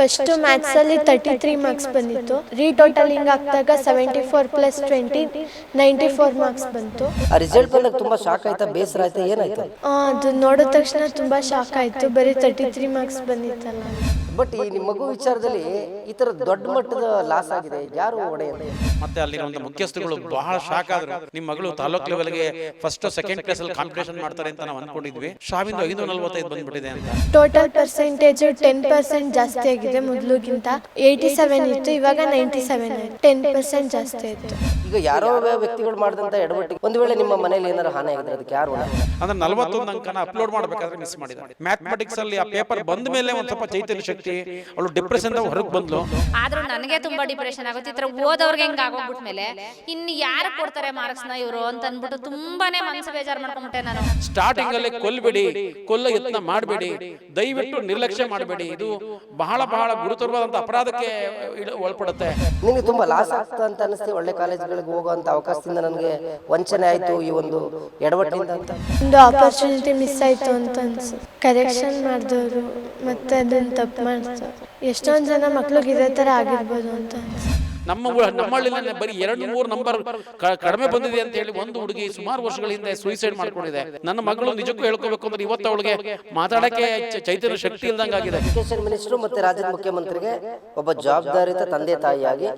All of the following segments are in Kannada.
ಫಸ್ಟ್ ಮ್ಯಾಥ್ಸ್ ಅಲ್ಲಿ ತರ್ಟಿ ತ್ರೀ ಮಾರ್ಕ್ಸ್ ಬಂದಿತ್ತು. Retotalling ಆಗ್ದಾಗ seventy four plus twenty ninety four marks ಬಂತು. ಆ ರಿಸಲ್ಟ್ ಬಂದಾಗ ತುಂಬಾ ಶಾಕ್ ಆಯ್ತಾ? ಬೇಸರ ಆಯ್ತಾ ಏನಾಯ್ತು? ಆ, ಅದು ನೋಡಿದ ತಕ್ಷಣ ತುಂಬಾ ಶಾಕ್ ಆಯ್ತು. ಬರೀ ತರ್ಟಿ ತ್ರೀ ಮಾರ್ಕ್ಸ್ ಬಂದಿತ್ತಲ್ಲ. ಬಟ್ ಈ ನಿಮ್ಮ ಮಗು ವಿಚಾರದಲ್ಲಿ ಈ ತರ ದೊಡ್ಡ ಮಟ್ಟದ ಲಾಸ್ ಆಗಿದೆ. ಯಾರು ಒಡೆಯ ಅಂತ ಮತ್ತೆ ಅಲ್ಲಿರುವಂತ ಮುಖ್ಯಸ್ಥರುಗಳು ಬಹಳ ಶಾಕ್ ಆದ್ರು. ನಿಮ್ಮ ಮಗಳು ತಾಲೂಕ್ ಲೆವೆಲ್ಗೆ ಫಸ್ಟ್ ಸೆಕೆಂಡ್ ಕ್ಲಾಸ್ ಅಲ್ಲಿ ಕಾಂಪಿಟೇಷನ್ ಮಾಡ್ತಾರೆ ಅಂತ ನಾವು ಅನ್ಕೊಂಡಿದ್ವಿ ಶಾವಿಂದ ಐನೂರ ನಲ್ವತ್ತೈದು ಬಂದ್ಬಿಟ್ಟಿದೆ ಅಂತ. ಟೋಟಲ್ ಪರ್ಸೆಂಟೇಜ್ ಟೆನ್ ಪರ್ಸೆಂಟ್ ಜಾಸ್ತಿ ಆಗಿದೆ ಮೊದಲುಗಿಂತ. ಏಯ್ಟಿ ಸೆವೆನ್ ಇತ್ತು ಇವಾಗ ನೈಂಟಿ ಸೆವೆನ್ ಟೆನ್ ಪರ್ಸೆಂಟ್ ಜಾಸ್ತಿ ಆಯ್ತು. ಈಗ ಯಾರೋ ವ್ಯಕ್ತಿಗಳು ಮಾಡಿದಂತ ಎಡವಟ್ಟಿಗೆ ಒಂದು ವೇಳೆ ನಿಮ್ಮ ಮನೇಲಿ ಏನಾದ್ರು ಹಾನಿ ಆಗಿದ್ರೆ ಅದಕ್ಕೆ ಯಾರು ಅಂದ್ರೆ ನಲವತ್ತೊಂದು ಅಂಕನ ಅಪ್ಲೋಡ್ ಮಾಡ್ಬೇಕಾದ್ರೆ ಮಿಸ್ ಮಾಡಿದ್ದಾರೆ. ಮ್ಯಾಥಮೆಟಿಕ್ಸ್ ಅಲ್ಲಿ ಆ ಪೇಪರ್ ಬಂದ ಮೇಲೆ ಒಂದ್ ಸ್ವಲ್ಪ ಚೈತನ್ಯ ಶಕ್ತಿ ಅವಳು ಡಿಪ್ರೆಷನ್ ಹೊರಗೆ ಬಂದ್ಲು. ಆದ್ರೂ ನನಗೆ ತುಂಬಾ ಡಿಪ್ರೆಷನ್ ಆಗುತ್ತೆ. ಈ ತರ ಓದೋರ್ಗೆ ಹೆಂಗ್ ಆಗೋಗ್ಬಿಟ್ಮೇಲೆ ಇನ್ನು ಯಾರು ಕೊಡ್ತಾರೆ ಮಾರ್ಕ್ಸ್ನ ಇವರು ಅಂತ ಅನ್ಬಿಟ್ಟು ತುಂಬಾನೇ ಮನಸ್ಸು ಬೇಜಾರು ಮಾಡ್ಕೊಂಡ್ಬಿಟ್ಟೆ ನಾನು. ಸ್ಟಾರ್ಟಿಂಗ್ ಅಲ್ಲಿ ಕೊಲ್ಬೇಡಿ. ಕೊಲ್ಲ ಯತ್ನ ಮಾಡಬೇಡಿ. ದಯವಿಟ್ಟು ನಿರ್ಲಕ್ಷ್ಯ ಮಾಡಬೇಡಿ. ಇದು ಬಹಳ ಬಹಳ ಗುರುತರವಾದಂತ ಅಪರಾಧಕ್ಕೆ ಒಳಪಡುತ್ತೆ. ನಿಮಗೆ ತುಂಬಾ ಲಾಸ್ ಆಗ್ತಾ ಅಂತ ಅನಿಸ್ತೀವಿ ಒಳ್ಳೆ ಕಾಲೇಜ್ಗಳಿಗೆ ಹೋಗುವಂತ ಅವಕಾಶದಿಂದ ನನಗೆ ವಂಚನೆ ಆಯ್ತು ಈ ಒಂದು ಎಡವಟ್ಟಿಂದ ಅಂತ. ಒಂದು ಆಪರ್ಚುನಿಟಿ ಮಿಸ್ ಆಯ್ತು ಅಂತ ಅನ್ಸುತ್ತೆ. ಕರೆಕ್ಷನ್ ಮಾಡಿದವರು ಮತ್ತೆ ಅದನ್ನ ತಪ್ಪು ಎಷ್ಟೊಂದು ಜನ ಮಕ್ಳಿಗೆ ಇದೇ ತರ ಆಗಿರ್ಬೋದು ಅಂತ. ನಮ್ಮ ನಮ್ಮಳ್ಳಿನೇ ಬರೀ ಎರಡು ಮೂರು ನಂಬರ್ ಕಡಿಮೆ ಬಂದಿದೆ ಅಂತ ಹೇಳಿ ಒಂದು ಹುಡುಗಿ ಸುಮಾರು ವರ್ಷಗಳ ಹಿಂದೆ ಸೂಸೈಡ್ ಮಾಡ್ಕೊಂಡಿದೆ. ನನ್ನ ಮಗಳು ನಿಜಕ್ಕೂ ಹೇಳ್ಕೋಬೇಕು ಅಂದ್ರೆ ಇವತ್ತು ಅವಳಿಗೆ ಮಾತಾಡಕ್ಕೆ ಚೈತನ್ಯ ಶಕ್ತಿ ಇಲ್ದಂಗಾಗಿದೆ. ಎಜುಕೇಶನ್ ಮಿನಿಸ್ಟ್ರು ಮತ್ತೆ ರಾಜ್ಯದ ಮುಖ್ಯಮಂತ್ರಿಗೆ ಒಬ್ಬ ಜವಾಬ್ದಾರಿತ ತಂದೆ ತಾಯಿಯಾಗಿ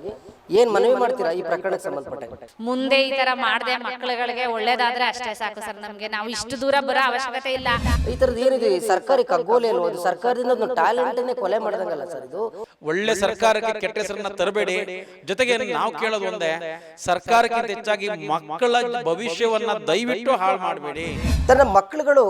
ಏನ್ ಮನವಿ ಮಾಡ್ತೀರಾ ಈ ಪ್ರಕರಣಕ್ಕೆ ಸಂಬಂಧಪಟ್ಟ ಮುಂದೆ ಈ ತರ ಮಾಡದೆ ಮಕ್ಕಳುಗಳಿಗೆ ಒಳ್ಳೇದಾದ್ರೆ ಅಷ್ಟೇ ಸಾಕು ಸರ್ ನಮ್ಗೆ ನಾವು ಇಷ್ಟು ದೂರ ಬರೋ ಅವಶ್ಯಕತೆ ಇಲ್ಲ. ಈ ತರದ್ ಏನಿದೆ ಈ ಸರ್ಕಾರಿ ಕಗ್ಗೋಲೆ ಅನ್ನೋದು ಸರ್ಕಾರದಿಂದ ಒಂದು ಟ್ಯಾಲೆಂಟ್ ಕೊಲೆ ಮಾಡ್ದಂಗಲ್ಲ ಸರ್ ಇದು? ಒಳ್ಳೆ ಸರ್ಕಾರಕ್ಕೆ ಕೆಟ್ಟ ಹೆಸರನ್ನ ತರಬೇಡಿ. ಜೊತೆಗೆ ನಾವು ಕೇಳೋದು ಒಂದೇ ಸರ್ಕಾರಕ್ಕಿಂತ ಹೆಚ್ಚಾಗಿ ಮಕ್ಕಳ ಭವಿಷ್ಯವನ್ನ ದಯವಿಟ್ಟು ಹಾಳು ಮಾಡಬೇಡಿ. ತನ್ನ ಮಕ್ಕಳುಗಳು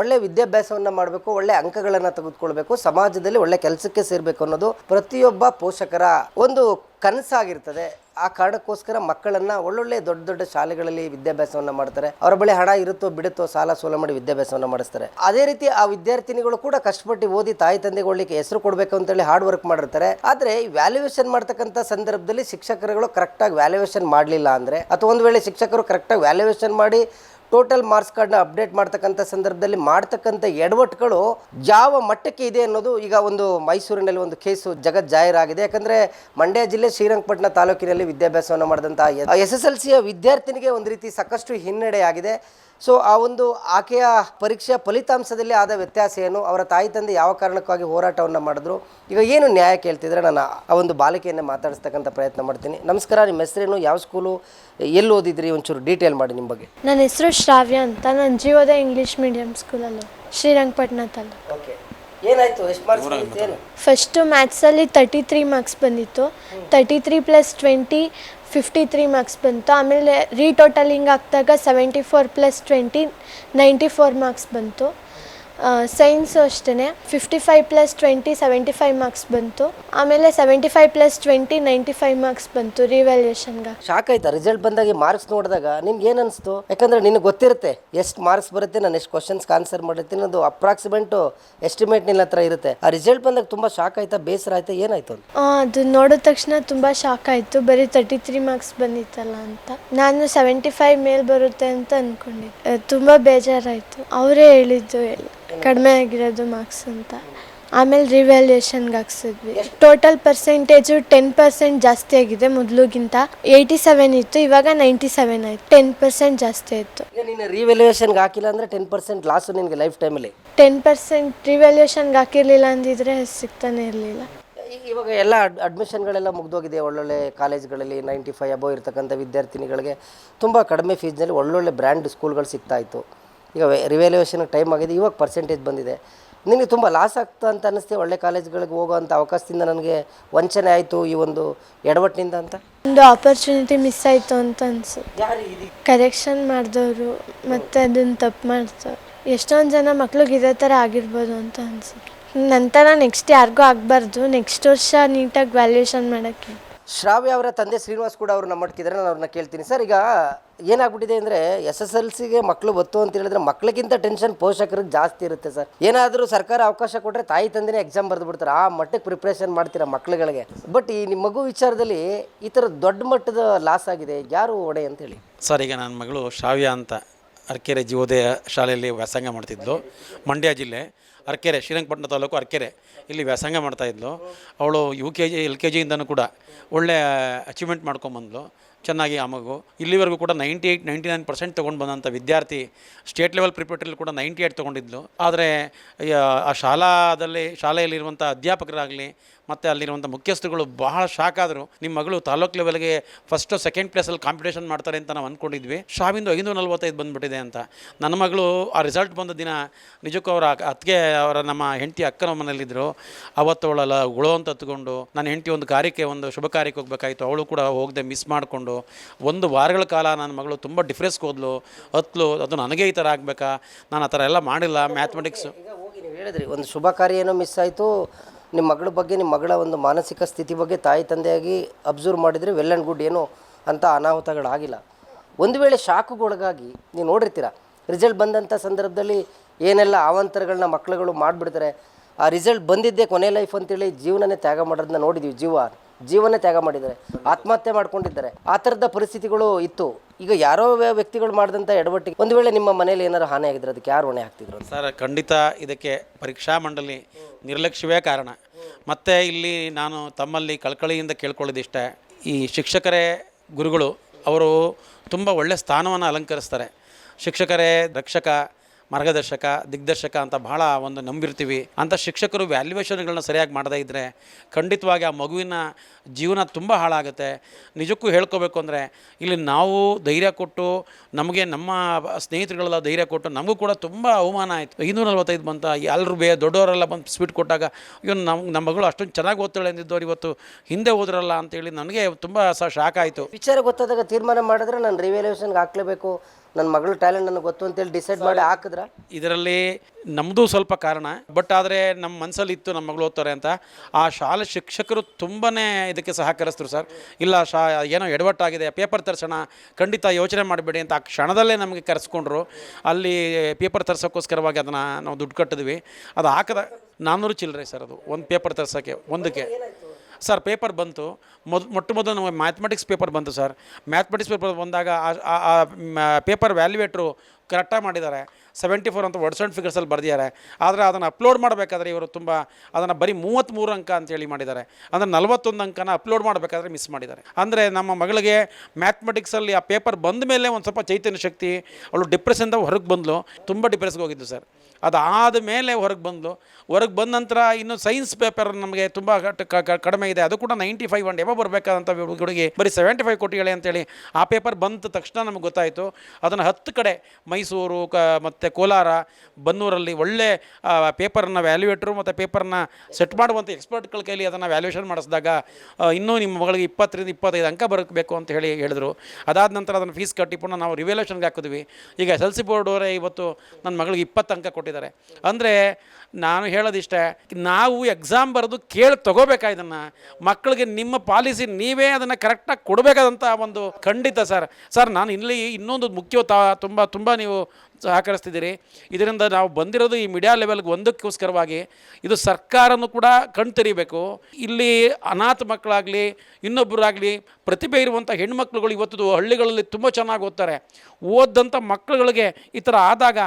ಒಳ್ಳೆ ವಿದ್ಯಾಭ್ಯಾಸವನ್ನ ಮಾಡಬೇಕು ಒಳ್ಳೆ ಅಂಕಗಳನ್ನ ತೆಗೆದುಕೊಳ್ಬೇಕು ಸಮಾಜದಲ್ಲಿ ಒಳ್ಳೆ ಕೆಲಸಕ್ಕೆ ಸೇರ್ಬೇಕು ಅನ್ನೋದು ಪ್ರತಿಯೊಬ್ಬ ಪೋಷಕರ ಒಂದು ಕನಸಾಗಿರ್ತದೆ. ಆ ಕಾರಣಕ್ಕೋಸ್ಕರ ಮಕ್ಕಳನ್ನ ಒಳ್ಳೊಳ್ಳೆ ದೊಡ್ಡ ದೊಡ್ಡ ಶಾಲೆಗಳಲ್ಲಿ ವಿದ್ಯಾಭ್ಯಾಸವನ್ನ ಮಾಡ್ತಾರೆ. ಅವರ ಬಳಿ ಹಣ ಇರುತ್ತೋ ಬಿಡುತ್ತೋ ಸಾಲ ಸೋಲ ಮಾಡಿ ವಿದ್ಯಾಭ್ಯಾಸವನ್ನ ಮಾಡಿಸ್ತಾರೆ. ಅದೇ ರೀತಿ ಆ ವಿದ್ಯಾರ್ಥಿನಿಗಳು ಕೂಡ ಕಷ್ಟಪಟ್ಟು ಓದಿ ತಾಯಿ ತಂದೆಗೊಳ್ಳಿಕ್ಕೆ ಹೆಸರು ಕೊಡಬೇಕು ಅಂತೇಳಿ ಹಾರ್ಡ್ ವರ್ಕ್ ಮಾಡಿರ್ತಾರೆ. ಆದ್ರೆ ವ್ಯಾಲ್ಯೂಯೇಷನ್ ಮಾಡ್ತಕ್ಕಂಥ ಸಂದರ್ಭದಲ್ಲಿ ಶಿಕ್ಷಕರುಗಳು ಕರೆಕ್ಟಾಗಿ ವ್ಯಾಲ್ಯೂಯೇಷನ್ ಮಾಡಲಿಲ್ಲ ಅಂದ್ರೆ, ಅಥವಾ ಒಂದು ವೇಳೆ ಶಿಕ್ಷಕರು ಕರೆಕ್ಟಾಗಿ ವ್ಯಾಲ್ಯೂಯೇಷನ್ ಮಾಡಿ ಟೋಟಲ್ ಮಾರ್ಕ್ಸ್ ಕಾರ್ಡ್ನ ಅಪ್ಡೇಟ್ ಮಾಡ್ತಕ್ಕಂಥ ಸಂದರ್ಭದಲ್ಲಿ ಮಾಡ್ತಕ್ಕಂಥ ಎಡವಟ್ಟುಗಳು ಯಾವ ಮಟ್ಟಕ್ಕೆ ಇದೆ ಅನ್ನೋದು ಈಗ ಒಂದು ಮೈಸೂರಿನಲ್ಲಿ ಒಂದು ಕೇಸು ಜಗತ್ ಜಾಹೀರಾಗಿದೆ. ಯಾಕಂದ್ರೆ ಮಂಡ್ಯ ಜಿಲ್ಲೆ ಶ್ರೀರಂಗಪಟ್ಟಣ ತಾಲೂಕಿನಲ್ಲಿ ವಿದ್ಯಾಭ್ಯಾಸವನ್ನು ಮಾಡಿದಂಥ ಎಸ್ ಎಸ್ ಎಲ್ ಸಿಯ ವಿದ್ಯಾರ್ಥಿನಿಗೆ ಒಂದು ರೀತಿ ಸಾಕಷ್ಟು ಹಿನ್ನಡೆ ಆಗಿದೆ. ಸೊ ಆ ಒಂದು ಆಕೆಯ ಪರೀಕ್ಷೆಯ ಫಲಿತಾಂಶದಲ್ಲಿ ಆದ ವ್ಯತ್ಯಾಸ ಏನು? ಅವರ ತಾಯಿ ತಂದೆ ಯಾವ ಕಾರಣಕ್ಕಾಗಿ ಹೋರಾಟವನ್ನು ಮಾಡಿದ್ರು? ಈಗ ಏನು ನ್ಯಾಯ ಕೇಳ್ತಿದ್ರೆ ನಾನು ಆ ಒಂದು ಬಾಲಿಕೆಯನ್ನೇ ಮಾತಾಡಿಸ್ತಕ್ಕಂಥ ಪ್ರಯತ್ನ ಮಾಡ್ತೀನಿ. ನಮಸ್ಕಾರ ನಿಮ್ಮ ಹೆಸರೇನು? ಯಾವ ಸ್ಕೂಲು ಎಲ್ಲಿ ಓದಿದ್ರಿ? ಒಂಚೂರು ಡೀಟೇಲ್ ಮಾಡಿ ನಿಮ್ಮ ಬಗ್ಗೆ. ನನ್ನ ಹೆಸರು ಶ್ರಾವ್ಯ ಅಂತ. ನಾನು ಜೀವದ ಇಂಗ್ಲೀಷ್ ಮೀಡಿಯಂ ಸ್ಕೂಲಲ್ಲಿ ಶ್ರೀರಂಗಪಟ್ಟಣ ತಾಲೂಕು. ಓಕೆ ಏನಾಯ್ತು? ಎಷ್ಟು ಮಾರ್ಕ್ಸ್ ಫಸ್ಟು ಮ್ಯಾಥ್ಸಲ್ಲಿ ತರ್ಟಿ ತ್ರೀ ಮಾರ್ಕ್ಸ್ ಬಂದಿತ್ತು. Thirty three plus twenty fifty three marks ಬಂತು. ಆಮೇಲೆ retotaling ಆಗ್ದಾಗ seventy four plus twenty ninety four marks ಬಂತು. ಸೈನ್ಸು ಅಷ್ಟೇ fifty five plus twenty seventy five marks ಬಂತು. ಆಮೇಲೆ seventy five plus twenty ninety five marks ಬಂತು ರಿವ್ಯಾಲ್ಯೂಷನ್ಗೆ ಶಾಕ್ ಆಯ್ತಾ? ರಿಸಲ್ಟ್ ಬಂದಾಗ ಮಾರ್ಕ್ಸ್ ನೋಡಿದಾಗ ನಿಮ್ಗೆ ಏನು ಅನಿಸ್ತು? ಯಾಕಂದ್ರೆ ನಿನಗೆ ಗೊತ್ತಿರುತ್ತೆ ಎಷ್ಟು ಮಾರ್ಕ್ಸ್ ಬರುತ್ತೆ ನಾನು ಎಷ್ಟು ಕ್ವಶನ್ಸ್ ಆನ್ಸರ್ ಮಾಡಿರ್ತೀನಿ ಅದು ಅಪ್ರಾಕ್ಸಿಮೆಂಟು ಎಸ್ಟಿಮೇಟ್ ನಿನ್ನ ಹತ್ರ ಇರುತ್ತೆ. ಆ ರಿಸಲ್ಟ್ ಬಂದಾಗ ತುಂಬ ಶಾಕ್ ಆಯ್ತಾ? ಬೇಸರ ಆಯ್ತಾ? ಏನಾಯ್ತು ಅದು ನೋಡಿದ ತಕ್ಷಣ ತುಂಬ ಶಾಕ್ ಆಯಿತು. ಬರೀ ತರ್ಟಿ ತ್ರೀ ಮಾರ್ಕ್ಸ್ ಬಂದಿತ್ತಲ್ಲ ಅಂತ. ನಾನು ಸೆವೆಂಟಿ ಫೈವ್ ಮೇಲ್ ಬರುತ್ತೆ ಅಂತ ಅಂದ್ಕೊಂಡಿದ್ದೆ ತುಂಬ ಬೇಜಾರಾಯಿತು. ಅವರೇ ಹೇಳಿದ್ದು ಎಲ್ಲ ಕಡಿಮೆ ಆಗಿರೋದು ಮಾರ್ಕ್ಸ್ ಅಂತ. ಆಮೇಲೆ ರಿವ್ಯಾಲ್ಯೂಷನ್ಗೆ ಹಾಕ್ಸಿದ್ವಿ. ಟೋಟಲ್ ಪರ್ಸೆಂಟೇಜು ಟೆನ್ ಪರ್ಸೆಂಟ್ ಜಾಸ್ತಿ ಆಗಿದೆ ಮೊದಲುಗಿಂತ. ಏಯ್ಟಿ ಸೆವೆನ್ ಇತ್ತು ಇವಾಗ ನೈಂಟಿ ಸೆವೆನ್ ಆಯ್ತು. ಟೆನ್ ಪರ್ಸೆಂಟ್ ಜಾಸ್ತಿ ಆಯಿತು. ಈಗ ನೀನು ರಿವ್ಯಾಲ್ಯೂಯೇಷನ್ಗೆ ಹಾಕಿಲ್ಲ ಅಂದರೆ ಟೆನ್ ಪರ್ಸೆಂಟ್ ಲಾಸು ನಿನಗೆ ಲೈಫ್ ಟೈಮಲ್ಲಿ ಟೆನ್ ಪರ್ಸೆಂಟ್ ರಿವ್ಯಾಲ್ಯೂಷನ್ಗೆ ಹಾಕಿರಲಿಲ್ಲ ಅಂದಿದ್ರೆ ಸಿಗ್ತಾನೆ ಇರಲಿಲ್ಲ. ಇವಾಗ ಎಲ್ಲ ಅಡ್ ಅಡ್ಮಿಷನ್ಗಳೆಲ್ಲ ಮುಗ್ದೋಗಿದೆ ಒಳ್ಳೊಳ್ಳೆ ಕಾಲೇಜ್ಗಳಲ್ಲಿ ನೈಂಟಿ ಫೈವ್ ಅಬೋ ಇರ್ತಕ್ಕಂಥ ವಿದ್ಯಾರ್ಥಿನಿಗಳಿಗೆ. ತುಂಬ ಕಡಿಮೆ ಫೀಸ್ನಲ್ಲಿ ಒಳ್ಳೊಳ್ಳೆ ಬ್ರ್ಯಾಂಡ್ ಸ್ಕೂಲ್ಗಳು ಸಿಗ್ತಾ ಇತ್ತು. ಈಗ ರಿವ್ಯಾಲ್ಯೂಯೇಷನ್ಗೆ ಟೈಮ್ ಆಗಿದೆ ಇವಾಗ ಪರ್ಸೆಂಟೇಜ್ ಬಂದಿದೆ. ನಿನಗೆ ತುಂಬ ಲಾಸ್ ಆಗ್ತಾ ಅಂತ ಅನ್ನಿಸ್ತೀವಿ ಒಳ್ಳೆ ಕಾಲೇಜ್ಗಳಿಗೆ ಹೋಗೋವಂಥ ಅವಕಾಶದಿಂದ ನನಗೆ ವಂಚನೆ ಆಯಿತು ಈ ಒಂದು ಎಡವಟ್ಟಿನಿಂದ ಅಂತ? ಒಂದು ಆಪರ್ಚುನಿಟಿ ಮಿಸ್ ಆಯಿತು ಅಂತ ಅನಿಸು. ಕರೆಕ್ಷನ್ ಮಾಡಿದವರು ಮತ್ತು ಅದನ್ನು ತಪ್ಪು ಮಾಡ್ತಾರೆ ಎಷ್ಟೊಂದು ಜನ ಮಕ್ಳಿಗೆ ಇದೇ ಥರ ಆಗಿರ್ಬೋದು ಅಂತ ಅನಿಸು. ನಂತರ ನೆಕ್ಸ್ಟ್ ಯಾರಿಗೂ ಆಗಬಾರ್ದು ನೆಕ್ಸ್ಟ್ ವರ್ಷ ನೀಟಾಗಿ ವ್ಯಾಲ್ಯೂಯೇಷನ್ ಮಾಡೋಕ್ಕೆ. ಶ್ರಾವ್ಯ ಅವರ ತಂದೆ ಶ್ರೀನಿವಾಸ್ ಕೂಡ ಅವರು ನಮ್ಮ ಒಟ್ಟಿಗಿದ್ರೆ ನಾನು ಅವ್ರನ್ನ ಕೇಳ್ತೀನಿ. ಸರ್, ಈಗ ಏನಾಗ್ಬಿಟ್ಟಿದೆ ಅಂದರೆ ಎಸ್ ಎಸ್ ಎಲ್ ಸಿಗೆ ಮಕ್ಕಳು ಬತ್ತು ಅಂತ ಹೇಳಿದ್ರೆ ಮಕ್ಕಳಿಗಿಂತ ಟೆನ್ಷನ್ ಪೋಷಕರಿಗೆ ಜಾಸ್ತಿ ಇರುತ್ತೆ ಸರ್. ಏನಾದರೂ ಸರ್ಕಾರ ಅವಕಾಶ ಕೊಟ್ಟರೆ ತಾಯಿ ತಂದೆನೇ ಎಕ್ಸಾಮ್ ಬರೆದು ಬಿಡ್ತಾರೆ. ಆ ಮಟ್ಟಕ್ಕೆ ಪ್ರಿಪ್ರೇಷನ್ ಮಾಡ್ತೀರಾ ಮಕ್ಕಳುಗಳಿಗೆ ಬಟ್ ಈ ನಿಮ್ಮ ಮಗು ವಿಚಾರದಲ್ಲಿ ಈ ಥರ ದೊಡ್ಡ ಮಟ್ಟದ ಲಾಸ್ ಆಗಿದೆ. ಯಾರು ಒಡೆ ಅಂತ ಹೇಳಿ? ಸರ್, ಈಗ ನನ್ನ ಮಗಳು ಶ್ರಾವ್ಯ ಅಂತ ಅರ್ಕೆರೆ ಜೀವೋದಯ ಶಾಲೆಯಲ್ಲಿ ವ್ಯಾಸಂಗ ಮಾಡ್ತಿದ್ಲು. ಮಂಡ್ಯ ಜಿಲ್ಲೆ. ಅರಕೆರೆ, ಶ್ರೀರಂಗಪಟ್ಟಣ ತಾಲೂಕು ಅರ್ಕೆರೆ ಇಲ್ಲಿ ವ್ಯಾಸಂಗ ಮಾಡ್ತಾಯಿದ್ಲು ಅವಳು U K G L K ಜಿಯಿಂದನೂ ಕೂಡ ಒಳ್ಳೆ ಅಚೀವ್ಮೆಂಟ್ ಮಾಡ್ಕೊಂಬಂದ್ಲು. ಚೆನ್ನಾಗಿ ಆ ಮಗು. ಇಲ್ಲಿವರೆಗೂ ಕೂಡ ninety eight ninety nine percent ತೊಗೊಂಡು ಬಂದಂಥ ವಿದ್ಯಾರ್ಥಿ ಸ್ಟೇಟ್ ಲೆವೆಲ್ ಪ್ರಿಪೇಟ್ರಲ್ಲಿ ಕೂಡ ನೈಂಟಿ ಏಯ್ಟ್ ತೊಗೊಂಡಿದ್ಲು. ಆದರೆ, ಆ ಶಾಲಾದಲ್ಲಿ ಶಾಲೆಯಲ್ಲಿರುವಂಥ ಅಧ್ಯಾಪಕರಾಗಲಿ ಮತ್ತು ಅಲ್ಲಿರುವಂಥ ಮುಖ್ಯಸ್ಥರುಗಳು ಬಹಳ ಶಾಕ್ ಆದರು. ನಿಮ್ಮ ಮಗಳು ತಾಲೂಕು ಲೆವೆಲ್ಗೆ ಫಸ್ಟು ಸೆಕೆಂಡ್ ಪ್ಲೇಸಲ್ಲಿ ಕಾಂಪಿಟೇಷನ್ ಮಾಡ್ತಾರೆ ಅಂತ ನಾವು ಅಂದ್ಕೊಂಡಿದ್ವಿ ಶಾವಿಂದು ಐನೂರ ನಲ್ವತ್ತೈದು ಬಂದುಬಿಟ್ಟಿದೆ ಅಂತ. ನನ್ನ ಮಗಳು ಆ ರಿಸಲ್ಟ್ ಬಂದ ದಿನ ನಿಜಕ್ಕೂ ಅವರ ಅತ್ತಿಗೆ ಅವರ ನಮ್ಮ ಹೆಂಡತಿ ಅಕ್ಕನ ಮನೇಲಿದ್ದರು ಅವತ್ತು ಅವಳೆಲ್ಲ ಉಳೋ ಅಂತ ಹತ್ಕೊಂಡು ನನ್ನ ಹೆಂಡತಿ ಒಂದು ಕಾರ್ಯಕ್ಕೆ ಒಂದು ಶುಭ ಕಾರ್ಯಕ್ಕೆ ಹೋಗಬೇಕಾಯಿತು. ಅವಳು ಕೂಡ ಹೋಗದೆ ಮಿಸ್ ಮಾಡಿಕೊಂಡು ಒಂದು ವಾರಗಳ ಕಾಲ ನನ್ನ ಮಗಳು ತುಂಬ ಡಿಫ್ರೆನ್ಸ್ ಹೋದ್ಲು. ಹತ್ಲು ಅದು ನನಗೆ ಈ ಥರ ಆಗಬೇಕಾ? ನಾನು ಆ ಥರ ಎಲ್ಲ ಮಾಡಿಲ್ಲ ಮ್ಯಾಥಮೆಟಿಕ್ಸ್ ಹೇಳಿದ್ರಿ ಒಂದು ಶುಭ ಕಾರ್ಯ ಏನೋ ಮಿಸ್ ಆಯಿತು ನಿಮ್ಮ ಮಗಳ ಬಗ್ಗೆ, ನಿಮ್ಮ ಮಗಳ ಒಂದು ಮಾನಸಿಕ ಸ್ಥಿತಿ ಬಗ್ಗೆ ತಾಯಿ ತಂದೆಯಾಗಿ ಅಬ್ಸರ್ವ್ ಮಾಡಿದರೆ ವೆಲ್ ಆ್ಯಂಡ್ ಗುಡ್ ಏನು ಅಂತ ಅನಾಹುತಗಳಾಗಿಲ್ಲ. ಒಂದು ವೇಳೆ ಶಾಕುಗೊಳಗಾಗಿ ನೀವು ನೋಡಿರ್ತೀರ ರಿಸಲ್ಟ್ ಬಂದಂಥ ಸಂದರ್ಭದಲ್ಲಿ ಏನೆಲ್ಲ ಅವಾಂತರಗಳನ್ನ ಮಕ್ಕಳುಗಳು ಮಾಡಿಬಿಡ್ತಾರೆ, ಆ ರಿಸಲ್ಟ್ ಬಂದಿದ್ದೇ ಕೊನೆ ಲೈಫ್ ಅಂತೇಳಿ ಜೀವನನೇ ತ್ಯಾಗ ಮಾಡೋದನ್ನ ನೋಡಿದ್ವಿ ಜೀವ. ಜೀವನ ತ್ಯಾಗ ಮಾಡಿದ್ದಾರೆ, ಆತ್ಮಹತ್ಯೆ ಮಾಡ್ಕೊಂಡಿದ್ದಾರೆ. ಆ ಥರದ ಪರಿಸ್ಥಿತಿಗಳು ಇತ್ತು. ಈಗ ಯಾರೋ ವ್ಯಕ್ತಿಗಳು ಮಾಡಿದಂಥ ಎಡವಟ್ಟಿಗೆ ಒಂದು ವೇಳೆ ನಿಮ್ಮ ಮನೇಲಿ ಏನಾದರೂ ಹಾನಿ ಆಗಿದ್ರೆ ಅದಕ್ಕೆ ಯಾರು ಹೊಣೆ ಹಾಕ್ತಿದ್ರು ಸರ್, ಖಂಡಿತ ಇದಕ್ಕೆ ಪರೀಕ್ಷಾ ಮಂಡಳಿ ನಿರ್ಲಕ್ಷ್ಯವೇ ಕಾರಣ. ಮತ್ತು ಇಲ್ಲಿ ನಾನು ತಮ್ಮಲ್ಲಿ ಕಳ್ಕಳಿಯಿಂದ ಕೇಳ್ಕೊಳ್ಳೋದಿಷ್ಟೇ, ಈ ಶಿಕ್ಷಕರೇ ಗುರುಗಳು, ಅವರು ತುಂಬ ಒಳ್ಳೆಯ ಸ್ಥಾನವನ್ನು ಅಲಂಕರಿಸ್ತಾರೆ. ಶಿಕ್ಷಕರೇ, ರಕ್ಷಕ ಮಾರ್ಗದರ್ಶಕ, ದಿಗ್ದರ್ಶಕ ಅಂತ ಭಾಳ ಒಂದು ನಂಬಿರ್ತೀವಿ. ಅಂಥ ಶಿಕ್ಷಕರು ವ್ಯಾಲ್ಯೂಯೇಷನ್ಗಳನ್ನ ಸರಿಯಾಗಿ ಮಾಡದೇ ಇದ್ದರೆ ಖಂಡಿತವಾಗಿ ಆ ಮಗುವಿನ ಜೀವನ ತುಂಬ ಹಾಳಾಗುತ್ತೆ. ನಿಜಕ್ಕೂ ಹೇಳ್ಕೋಬೇಕು ಅಂದರೆ ಇಲ್ಲಿ ನಾವು ಧೈರ್ಯ ಕೊಟ್ಟು, ನಮಗೆ ನಮ್ಮ ಸ್ನೇಹಿತರುಗಳೆಲ್ಲ ಧೈರ್ಯ ಕೊಟ್ಟು ನಮಗೂ ಕೂಡ ತುಂಬ ಅವಮಾನ ಆಯಿತು. ಐನೂರ ನಲ್ವತ್ತೈದು ಬಂತ ಎಲ್ಲರೂ ಬೇ ದೊಡ್ಡವರೆಲ್ಲ ಬಂದು ಸ್ವೀಟ್ ಕೊಟ್ಟಾಗ ಇವನು ನಮ್ಮ ನಮ್ಮ ಮಗಳು ಅಷ್ಟೊಂದು ಚೆನ್ನಾಗಿ ಓದ್ತಾಳೆ ಅಂದಿದ್ದವ್ರು ಇವತ್ತು, ಹಿಂದೆ ಓದ್ರಲ್ಲ ಅಂತೇಳಿ ನನಗೆ ತುಂಬ ಶಾಕ್ ಆಯಿತು. ವಿಚಾರ ಗೊತ್ತಾದಾಗ ತೀರ್ಮಾನ ಮಾಡಿದ್ರೆ ನಾನು ರಿವ್ಯಾಲ್ಯೂಷನ್ಗೆ ಹಾಕ್ಲೇಬೇಕು. ನನ್ನ ಮಗಳ ಟ್ಯಾಲೆಂಟ್ ನನಗೆ ಗೊತ್ತು ಅಂತೇಳಿ ಡಿಸೈಡ್ ಮಾಡಿ ಹಾಕಿದ್ರ? ಇದರಲ್ಲಿ ನಮ್ಮದು ಸ್ವಲ್ಪ ಕಾರಣ. ಬಟ್ ಆದರೆ ನಮ್ಮ ಮನಸ್ಸಲ್ಲಿ ಇತ್ತು ನಮ್ಮ ಮಗಳು ಓದ್ತಾರೆ ಅಂತ. ಆ ಶಾಲೆ ಶಿಕ್ಷಕರು ತುಂಬಾ ಇದಕ್ಕೆ ಸಹಕರಿಸ್ತರು ಸರ್. ಇಲ್ಲ ಶಾ ಏನೋ ಎಡವಟ್ಟಾಗಿದೆ ಪೇಪರ್ ತರಿಸೋಣ ಖಂಡಿತ ಯೋಚನೆ ಮಾಡಬೇಡಿ ಅಂತ ಆ ಕ್ಷಣದಲ್ಲೇ ನಮಗೆ ಕರೆಸ್ಕೊಂಡ್ರು. ಅಲ್ಲಿ ಪೇಪರ್ ತರ್ಸೋಕ್ಕೋಸ್ಕರವಾಗಿ ಅದನ್ನು ನಾವು ದುಡ್ಡು ಕಟ್ಟಿದ್ವಿ. ಅದು ಹಾಕದ ನಾನ್ನೂರು ಚಿಲ್ಲರೆ ಸರ್ ಅದು. ಒಂದು ಪೇಪರ್ ತರ್ಸೋಕ್ಕೆ ಒಂದಕ್ಕೆ. ಸರ್ ಪೇಪರ್ ಬಂತು. ಮೊದ್, ಮೊಟ್ಟ ಮೊದಲು ನಮಗೆ ಮ್ಯಾಥಮೆಟಿಕ್ಸ್ ಪೇಪರ್ ಬಂತು ಸರ್. ಮ್ಯಾಥಮೆಟಿಕ್ಸ್ ಪೇಪರ್ ಬಂದಾಗ ಆ- ಪೇಪರ್ ವ್ಯಾಲ್ಯೂಯೇಟ್ರು ಕರೆಕ್ಟಾಗಿ ಮಾಡಿದ್ದಾರೆ. ಸೆವೆಂಟಿ ಫೋರ್ ಅಂತ ವರ್ಡ್ಸ್ ಆ್ಯಂಡ್ ಫಿಗರ್ಸಲ್ಲಿ ಬರೆದಿದ್ದಾರೆ. ಆದರೆ ಅದನ್ನು ಅಪ್ಲೋಡ್ ಮಾಡಬೇಕಾದ್ರೆ ಇವರು ತುಂಬ ಅದನ್ನು ಬರೀ ಮೂವತ್ತ್ಮೂರು ಅಂಕ ಅಂತೇಳಿ ಮಾಡಿದ್ದಾರೆ. ಅಂದರೆ ನಲವತ್ತೊಂದು ಅಂಕನ ಅಪ್ಲೋಡ್ ಮಾಡಬೇಕಾದ್ರೆ ಮಿಸ್ ಮಾಡಿದ್ದಾರೆ. ಅಂದರೆ ನಮ್ಮ ಮಗಳಿಗೆ ಮ್ಯಾಥಮೆಟಿಕ್ಸಲ್ಲಿ ಆ ಪೇಪರ್ ಬಂದ ಮೇಲೆ ಒಂದು ಸ್ವಲ್ಪ ಚೈತನ್ಯ ಶಕ್ತಿ, ಅವಳು ಡಿಪ್ರೆಷನ್ದ ಹೊರಗೆ ಬಂದಳು ತುಂಬ ಡಿಪ್ರೆಸ್ಗೆ ಹೋಗಿದ್ದು ಸರ್ ಅದಾದ ಮೇಲೆ ಹೊರಗೆ ಬಂದಳು ಹೊರಗೆ ಬಂದ ನಂತರ ಇನ್ನು ಸೈನ್ಸ್ ಪೇಪರ್ ನಮಗೆ ತುಂಬ ಕಡಿಮೆ ಇದೆ. ಅದು ಕೂಡ ನೈಂಟಿ ಫೈವ್ ಅಂಡ್ ಯಾವಾಗ ಬರಬೇಕಾದಂಥ ಹುಡುಗಿ ಬರೀ ಸೆವೆಂಟಿ ಫೈವ್ ಕೊಟ್ಟಿಗಳೇ ಅಂತೇಳಿ ಆ ಪೇಪರ್ ಬಂದ ತಕ್ಷಣ ನಮಗೆ ಗೊತ್ತಾಯಿತು. ಅದನ್ನು ಹತ್ತು ಕಡೆ ಮೈಸೂರು, ಕ, ಮತ್ತು ಕೋಲಾರ ಬನ್ನೂರಲ್ಲಿ ಒಳ್ಳೆ ಪೇಪರ್ನ ವ್ಯಾಲ್ಯೂಯೇಟ್ರು ಮತ್ತು ಪೇಪರ್ನ ಸೆಟ್ ಮಾಡುವಂಥ ಎಕ್ಸ್ಪರ್ಟ್ಗಳ ಕೈಲಿ ಅದನ್ನು ವ್ಯಾಲ್ಯೂಯೇಷನ್ ಮಾಡಿಸಿದಾಗ ಇನ್ನೂ ನಿಮ್ಮ ಮಗಳಿಗೆ ಇಪ್ಪತ್ತರಿಂದ ಇಪ್ಪತ್ತೈದು ಅಂಕ ಬರಬೇಕು ಅಂತ ಹೇಳಿ ಹೇಳಿದರು. ಅದಾದ ನಂತರ ಅದನ್ನು ಫೀಸ್ ಕಟ್ಟಿ ಪುನಃ ನಾವು ರಿವ್ಯಾಲ್ಯೂಷನ್ಗೆ ಹಾಕಿದ್ವಿ. ಈಗ ಎಸ್ ಎಲ್ ಸಿ ಬೋರ್ಡ್ ಅವರೇ ಇವತ್ತು ನನ್ನ ಮಗಳಿಗೆ ಇಪ್ಪತ್ತು ಅಂಕ ಕೊಟ್ಟಿದ್ದಾರೆ. ಅಂದರೆ ನಾನು ಹೇಳೋದಿಷ್ಟೇ, ನಾವು ಎಕ್ಸಾಮ್ ಬರೆದು ಕೇಳಿ ತೊಗೋಬೇಕಾ ಇದನ್ನು? ಮಕ್ಕಳಿಗೆ ನಿಮ್ಮ ಪಾಲಿಸಿ ನೀವೇ ಅದನ್ನು ಕರೆಕ್ಟಾಗಿ ಕೊಡಬೇಕಾದಂಥ ಒಂದು ಖಂಡಿತ ಸರ್. ಸರ್, ನಾನು ಇಲ್ಲಿ ಇನ್ನೊಂದು ಮುಖ್ಯ ತಾ, ತುಂಬ ತುಂಬ ನೀವು ಸಹಕರಿಸ್ತಿದ್ದೀರಿ. ಇದರಿಂದ ನಾವು ಬಂದಿರೋದು ಈ ಮೀಡಿಯಾ ಲೆವೆಲ್ಗೆ ಒಂದಕ್ಕೋಸ್ಕರವಾಗಿ ಇದು ಸರ್ಕಾರನೂ ಕೂಡ ಕಣ್ತೆರಿಬೇಕು. ಇಲ್ಲಿ ಅನಾಥ ಮಕ್ಕಳಾಗಲಿ ಇನ್ನೊಬ್ಬರಾಗಲಿ ಪ್ರತಿಭೆ ಇರುವಂಥ ಹೆಣ್ಮಕ್ಳುಗಳು ಇವತ್ತು ಹಳ್ಳಿಗಳಲ್ಲಿ ತುಂಬ ಚೆನ್ನಾಗಿ ಓದ್ತಾರೆ. ಓದಂಥ ಮಕ್ಕಳುಗಳಿಗೆ ಈ ಥರ ಆದಾಗ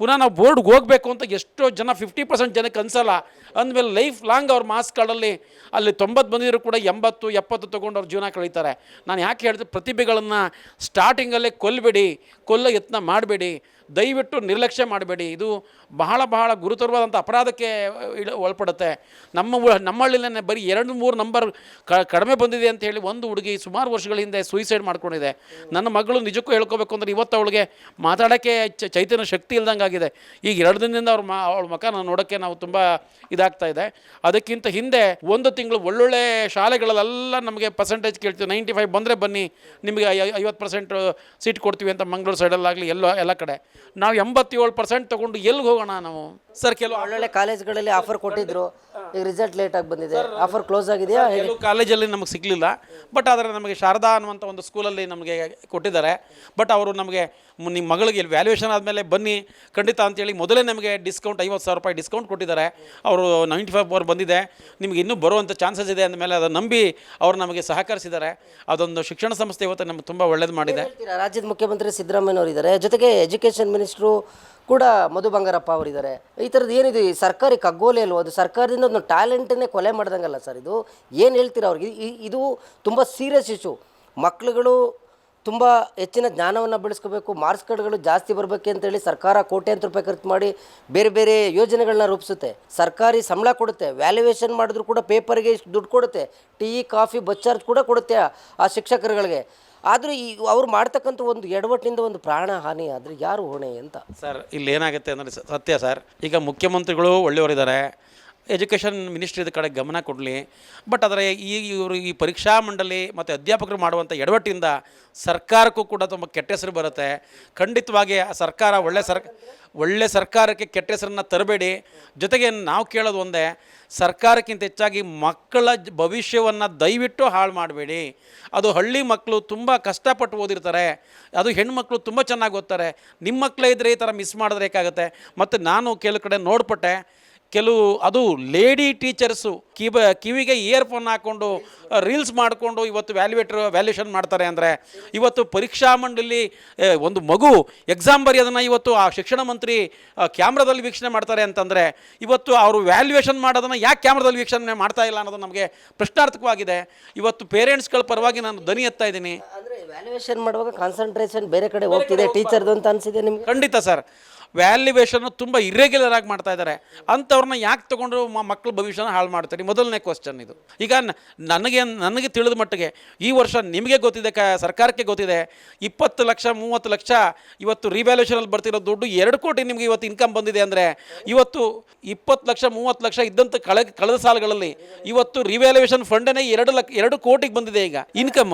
ಪುನಃ ನಾವು ಬೋರ್ಡ್ಗೆ ಹೋಗಬೇಕು ಅಂತ ಎಷ್ಟೋ ಜನ ಫಿಫ್ಟಿ ಪರ್ಸೆಂಟ್ ಜನಕ್ಕೆ ಅನ್ಸಲ್ಲ. ಅಂದಮೇಲೆ ಲೈಫ್ ಲಾಂಗ್ ಅವ್ರ ಮಾರ್ಕ್ಸ್ ಕಾರ್ಡಲ್ಲಿ ಅಲ್ಲಿ ತೊಂಬತ್ತು ಬಂದಿದ್ರು ಕೂಡ ಎಂಬತ್ತು, ಎಪ್ಪತ್ತು ತೊಗೊಂಡು ಅವ್ರ ಜೀವನ ಕಳೀತಾರೆ. ನಾನು ಯಾಕೆ ಹೇಳ್ತೀನಿ ಪ್ರತಿಭೆಗಳನ್ನು ಸ್ಟಾರ್ಟಿಂಗಲ್ಲೇ ಕೊಲ್ಲಬೇಡಿ ಕೊಲ್ಲೋ ಯತ್ನ ಮಾಡಬೇಡಿ. ದಯವಿಟ್ಟು ನಿರ್ಲಕ್ಷ್ಯ ಮಾಡಬೇಡಿ. ಇದು ಬಹಳ ಬಹಳ ಗುರುತರವಾದಂಥ ಅಪರಾಧಕ್ಕೆ ಒಳಪಡುತ್ತೆ. ನಮ್ಮ ಊ- ನಮ್ಮ ಹಳ್ಳಿಲೇ ಬರೀ ಎರಡು ಮೂರು ನಂಬರ್ ಕಡಿಮೆ ಬಂದಿದೆ ಅಂತ ಹೇಳಿ ಒಂದು ಹುಡುಗಿ ಸುಮಾರು ವರ್ಷಗಳ ಹಿಂದೆ ಸೂಯಿಸೈಡ್ ಮಾಡ್ಕೊಂಡಿದೆ. ನನ್ನ ಮಗಳು ನಿಜಕ್ಕೂ ಹೇಳ್ಕೋಬೇಕು ಅಂದರೆ ಇವತ್ತು ಅವಳಿಗೆ ಮಾತಾಡೋಕ್ಕೆ ಚೈತನ್ಯ ಶಕ್ತಿ ಇಲ್ದಂಗೆ ಆಗಿದೆ. ಈಗ ಎರಡು ದಿನದಿಂದ ಅವ್ರ ಮಾ, ಅವಳ ಮಕ ನೋಡೋಕ್ಕೆ ನಾವು ತುಂಬ ಇದಾಗ್ತಾ ಇದೆ. ಅದಕ್ಕಿಂತ ಹಿಂದೆ ಒಂದು ತಿಂಗಳು ಒಳ್ಳೊಳ್ಳೆ ಶಾಲೆಗಳಲ್ಲೆಲ್ಲ ನಮಗೆ ಪರ್ಸೆಂಟೇಜ್ ಕೇಳ್ತೀವಿ. ನೈಂಟಿ ಫೈವ್ ಬಂದರೆ ಬನ್ನಿ, ನಿಮಗೆ ಐವತ್ತು ಪರ್ಸೆಂಟ್ ಸೀಟ್ ಕೊಡ್ತೀವಿ ಅಂತ ಮಂಗಳೂರು ಸೈಡಲ್ಲಾಗಲಿ ಎಲ್ಲೋ, ಎಲ್ಲ ಕಡೆ. ನಾವು ಎಂಬತ್ತೇಳು ಪರ್ಸೆಂಟ್ ತಗೊಂಡು ಎಲ್ಲಿಗೆ ಹೋಗೋಣ ನಾವು? ಸರ್ ಕೆಲವು ಒಳ್ಳೊಳ್ಳೆ ಕಾಲೇಜ್ಗಳಲ್ಲಿ ಆಫರ್ ಕೊಟ್ಟಿದ್ರು. ಈಗ ರಿಸಲ್ಟ್ ಲೇಟ್ ಆಗಿ ಬಂದಿದೆ. ಆಫರ್ ಕ್ಲೋಸ್ ಆಗಿದೆಯಾ? ಹೇಗೆ ಕೆಲವು ಕಾಲೇಜಲ್ಲಿ ನಮಗೆ ಸಿಗಲಿಲ್ಲ. ಬಟ್ ಆದರೆ ನಮಗೆ ಶಾರದಾ ಅನ್ನುವಂಥ ಒಂದು ಸ್ಕೂಲಲ್ಲಿ ನಮಗೆ ಕೊಟ್ಟಿದ್ದಾರೆ. ಬಟ್ ಅವರು ನಮಗೆ ನಿಮ್ಮ ಮಗಳಿಗೆ ವ್ಯಾಲ್ಯೂಯೇಷನ್ ಆದಮೇಲೆ ಬನ್ನಿ. ಖಂಡಿತ ಅಂತೇಳಿ ಮೊದಲೇ ನಮಗೆ ಡಿಸ್ಕೌಂಟ್ ಐವತ್ತು ಸಾವಿರ ರೂಪಾಯಿ ಡಿಸ್ಕೌಂಟ್ ಕೊಟ್ಟಿದ್ದಾರೆ. ಅವರು ನೈಂಟಿ ಫೈವ್ ಪವರ್ ಬಂದಿದೆ. ನಿಮಗೆ ಇನ್ನೂ ಬರುವಂಥ ಚಾನ್ಸಸ್ ಇದೆ ಅಂದಮೇಲೆ ಅದನ್ನು ನಂಬಿ ಅವರು ನಮಗೆ ಸಹಕರಿಸಿದ್ದಾರೆ. ಅದೊಂದು ಶಿಕ್ಷಣ ಸಂಸ್ಥೆ ಇವತ್ತು ನಮ್ಗೆ ತುಂಬ ಒಳ್ಳೇದು ಮಾಡಿದೆ? ರಾಜ್ಯದ ಮುಖ್ಯಮಂತ್ರಿ ಸಿದ್ದರಾಮಯ್ಯನವರು ಇದ್ದಾರೆ ಜೊತೆಗೆ ಎಜುಕೇಷನ್ ಎಜುಕೇಷನ್ ಮಿನಿಸ್ಟ್ರು ಕೂಡ ಮಧು ಬಂಗಾರಪ್ಪ ಅವರಿದ್ದಾರೆ. ಈ ಥರದ್ದು ಏನಿದೆ, ಈ ಸರ್ಕಾರಿ ಕಗ್ಗೋಲೆ ಅಲ್ವೋ? ಅದು ಸರ್ಕಾರದಿಂದ ಒಂದು ಟ್ಯಾಲೆಂಟನ್ನೇ ಕೊಲೆ ಮಾಡ್ದಂಗಲ್ಲ ಸರ್ ಇದು? ಏನು ಹೇಳ್ತೀರಾ ಅವ್ರಿಗೆ? ಇದು ತುಂಬ ಸೀರಿಯಸ್ ಇಶ್ಯೂ ಮಕ್ಳುಗಳು ತುಂಬ ಹೆಚ್ಚಿನ ಜ್ಞಾನವನ್ನು ಬೆಳೆಸ್ಕೋಬೇಕು ಮಾರ್ಕ್ಸ್ ಕಾರ್ಡ್ಗಳು ಜಾಸ್ತಿ ಬರಬೇಕು ಅಂತೇಳಿ ಸರ್ಕಾರ ಕೋಟ್ಯಾಂತರ ರೂಪಾಯಿ ಖರ್ಚು ಮಾಡಿ ಬೇರೆ ಬೇರೆ ಯೋಜನೆಗಳನ್ನ ರೂಪಿಸುತ್ತೆ. ಸರ್ಕಾರಿ ಸಂಬಳ ಕೊಡುತ್ತೆ ವ್ಯಾಲ್ಯೂಯೇಷನ್ ಮಾಡಿದ್ರು ಕೂಡ ಪೇಪರ್ಗೆ ಇಷ್ಟು ದುಡ್ಡು ಕೊಡುತ್ತೆ, ಟೀ, ಕಾಫಿ, ಬಸ್ ಚಾರ್ಜ್ ಕೂಡ ಕೊಡುತ್ತೆ ಆ ಶಿಕ್ಷಕರುಗಳಿಗೆ. ಆದರೂ ಈ ಅವ್ರು ಮಾಡ್ತಕ್ಕಂಥ ಒಂದು ಎಡವಟ್ಟಿನಿಂದ ಒಂದು ಪ್ರಾಣ ಹಾನಿ ಆದರೆ ಯಾರು ಹೊಣೆ ಅಂತ? ಸರ್ ಇಲ್ಲಿ ಏನಾಗುತ್ತೆ ಅಂದರೆ ಸತ್ಯ ಸರ್. ಈಗ ಮುಖ್ಯಮಂತ್ರಿಗಳು ಒಳ್ಳೆಯವರಿದ್ದಾರೆ. ಎಜುಕೇಷನ್ ಮಿನಿಸ್ಟ್ರಿ ಕಡೆ ಗಮನ ಕೊಡಲಿ. ಬಟ್ ಅದರ ಈ ಇವರು ಈ ಪರೀಕ್ಷಾ ಮಂಡಳಿ ಮತ್ತು ಅಧ್ಯಾಪಕರು ಮಾಡುವಂಥ ಎಡವಟ್ಟಿಂದ ಸರ್ಕಾರಕ್ಕೂ ಕೂಡ ತುಂಬ ಕೆಟ್ಟ ಹೆಸರು ಬರುತ್ತೆ. ಖಂಡಿತವಾಗಿ ಆ ಸರ್ಕಾರ ಒಳ್ಳೆ ಸರ್, ಒಳ್ಳೆ ಸರ್ಕಾರಕ್ಕೆ ಕೆಟ್ಟ ಹೆಸರನ್ನ ತರಬೇಡಿ. ಜೊತೆಗೆ ನಾವು ಕೇಳೋದು ಒಂದೇ, ಸರ್ಕಾರಕ್ಕಿಂತ ಹೆಚ್ಚಾಗಿ ಮಕ್ಕಳ ಭವಿಷ್ಯವನ್ನು ದಯವಿಟ್ಟು ಹಾಳು ಮಾಡಬೇಡಿ. ಅದು ಹಳ್ಳಿ ಮಕ್ಕಳು ತುಂಬ ಕಷ್ಟಪಟ್ಟು ಓದಿರ್ತಾರೆ. ಅದು ಹೆಣ್ಮಕ್ಳು ತುಂಬ ಚೆನ್ನಾಗಿ ಓದ್ತಾರೆ. ನಿಮ್ಮ ಮಕ್ಕಳೇ ಇದ್ದರೆ ಈ ಥರ ಮಿಸ್ ಮಾಡಿದ್ರೆ ಬೇಕಾಗುತ್ತೆ ಮತ್ತು ನಾನು ಕೆಲವು ಕಡೆ ನೋಡ್ಪಟ್ಟೆ. ಕೆಲವು ಅದು ಲೇಡಿ ಟೀಚರ್ಸು ಕಿವ ಕಿವಿಗೆ ಇಯರ್ಫೋನ್ ಹಾಕ್ಕೊಂಡು ರೀಲ್ಸ್ ಮಾಡಿಕೊಂಡು ಇವತ್ತು ವ್ಯಾಲ್ಯೂಟ್ರ್ ವ್ಯಾಲ್ಯೂಷನ್ ಮಾಡ್ತಾರೆ ಅಂದರೆ ಇವತ್ತು ಪರೀಕ್ಷಾ ಮಂಡಳಿ ಒಂದು ಮಗು ಎಕ್ಸಾಮ್ ಬರೆಯೋದನ್ನು ಇವತ್ತು ಆ ಶಿಕ್ಷಣ ಮಂತ್ರಿ ಕ್ಯಾಮ್ರಾದಲ್ಲಿ ವೀಕ್ಷಣೆ ಮಾಡ್ತಾರೆ ಅಂತಂದರೆ ಇವತ್ತು ಅವರು ವ್ಯಾಲ್ಯೂಯೇಷನ್ ಮಾಡೋದನ್ನು ಯಾಕೆ ಕ್ಯಾಮ್ರಾದಲ್ಲಿ ವೀಕ್ಷಣೆ ಮಾಡ್ತಾ ಇಲ್ಲ ಅನ್ನೋದು ನಮಗೆ ಪ್ರಶ್ನಾರ್ಥಕವಾಗಿದೆ. ಇವತ್ತು ಪೇರೆಂಟ್ಸ್ಗಳ ಪರವಾಗಿ ನಾನು ದನಿ ಎತ್ತಾ ಇದ್ದೀನಿ. ಅಂದರೆ ವ್ಯಾಲ್ಯೂಯೇಷನ್ ಮಾಡುವಾಗ ಕಾನ್ಸಂಟ್ರೇಷನ್ ಬೇರೆ ಕಡೆ ಹೋಗ್ತಿದೆ ಟೀಚರ್ದು ಅಂತ ಅನಿಸಿದೆ ನಿಮ್ಗೆ? ಖಂಡಿತ ಸರ್. ವ್ಯಾಲ್ಯುವೇಷನ್ನು ತುಂಬ ಇರ್ರೆಗ್ಯುಲರ್ ಆಗಿ ಮಾಡ್ತಾ ಇದ್ದಾರೆ. ಅಂಥವ್ರನ್ನ ಯಾಕೆ ತೊಗೊಂಡು ಮಕ್ಕಳ ಭವಿಷ್ಯನ ಹಾಳು ಮಾಡ್ತಾರೆ? ಮೊದಲನೇ ಕ್ವಶನ್ ಇದು. ಈಗ ನನಗೆ ನನಗೆ ತಿಳಿದ ಮಟ್ಟಿಗೆ ಈ ವರ್ಷ ನಿಮಗೆ ಗೊತ್ತಿದೆ ಕ ಸರ್ಕಾರಕ್ಕೆ ಗೊತ್ತಿದೆ. ಇಪ್ಪತ್ತು ಲಕ್ಷ ಮೂವತ್ತು ಲಕ್ಷ ಇವತ್ತು ರಿವ್ಯಾಲ್ಯೂಷನಲ್ಲಿ ಬರ್ತಿರೋ ದುಡ್ಡು ಎರಡು ಕೋಟಿ ನಿಮಗೆ ಇವತ್ತು ಇನ್ಕಮ್ ಬಂದಿದೆ ಅಂದರೆ ಇವತ್ತು ಇಪ್ಪತ್ತು ಲಕ್ಷ ಮೂವತ್ತು ಲಕ್ಷ ಇದ್ದಂಥ ಕಳೆ ಕಳೆದ ಸಾಲಗಳಲ್ಲಿ ಇವತ್ತು ರಿವ್ಯಾಲ್ಯೂಷನ್ ಫಂಡನೇ ಎರಡು ಲಕ್ಷ ಎರಡು ಕೋಟಿಗೆ ಬಂದಿದೆ ಈಗ ಇನ್ಕಮ್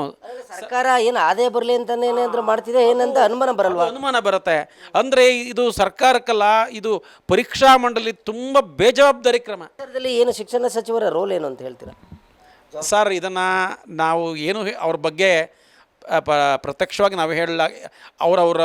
ಸರ್ಕಾರ ಏನು ಆದಾಯ ಬರಲಿ ಅಂತ ಏನಾದರೂ ಮಾಡ್ತಿದೆ? ಏನಂತ ಅನುಮಾನ ಬರಲ್ವಾ? ಅನುಮಾನ ಬರುತ್ತೆ. ಅಂದರೆ ಇದು ಸರ್ಕಾರಕ್ಕಲ್ಲ ಇದು ಪರೀಕ್ಷಾ ಮಂಡಳಿ ತುಂಬ ಬೇಜವಾಬ್ದಾರಿ ಕ್ರಮ. ಏನು ಶಿಕ್ಷಣ ಸಚಿವರ ರೋಲ್ ಏನು ಅಂತ ಹೇಳ್ತೀರಾ? ಸರ್ ಇದನ್ನು ನಾವು ಏನು ಅವ್ರ ಬಗ್ಗೆ ಪ- ಪ್ರತ್ಯಕ್ಷವಾಗಿ ನಾವು ಹೇಳಲ ಅವರವರ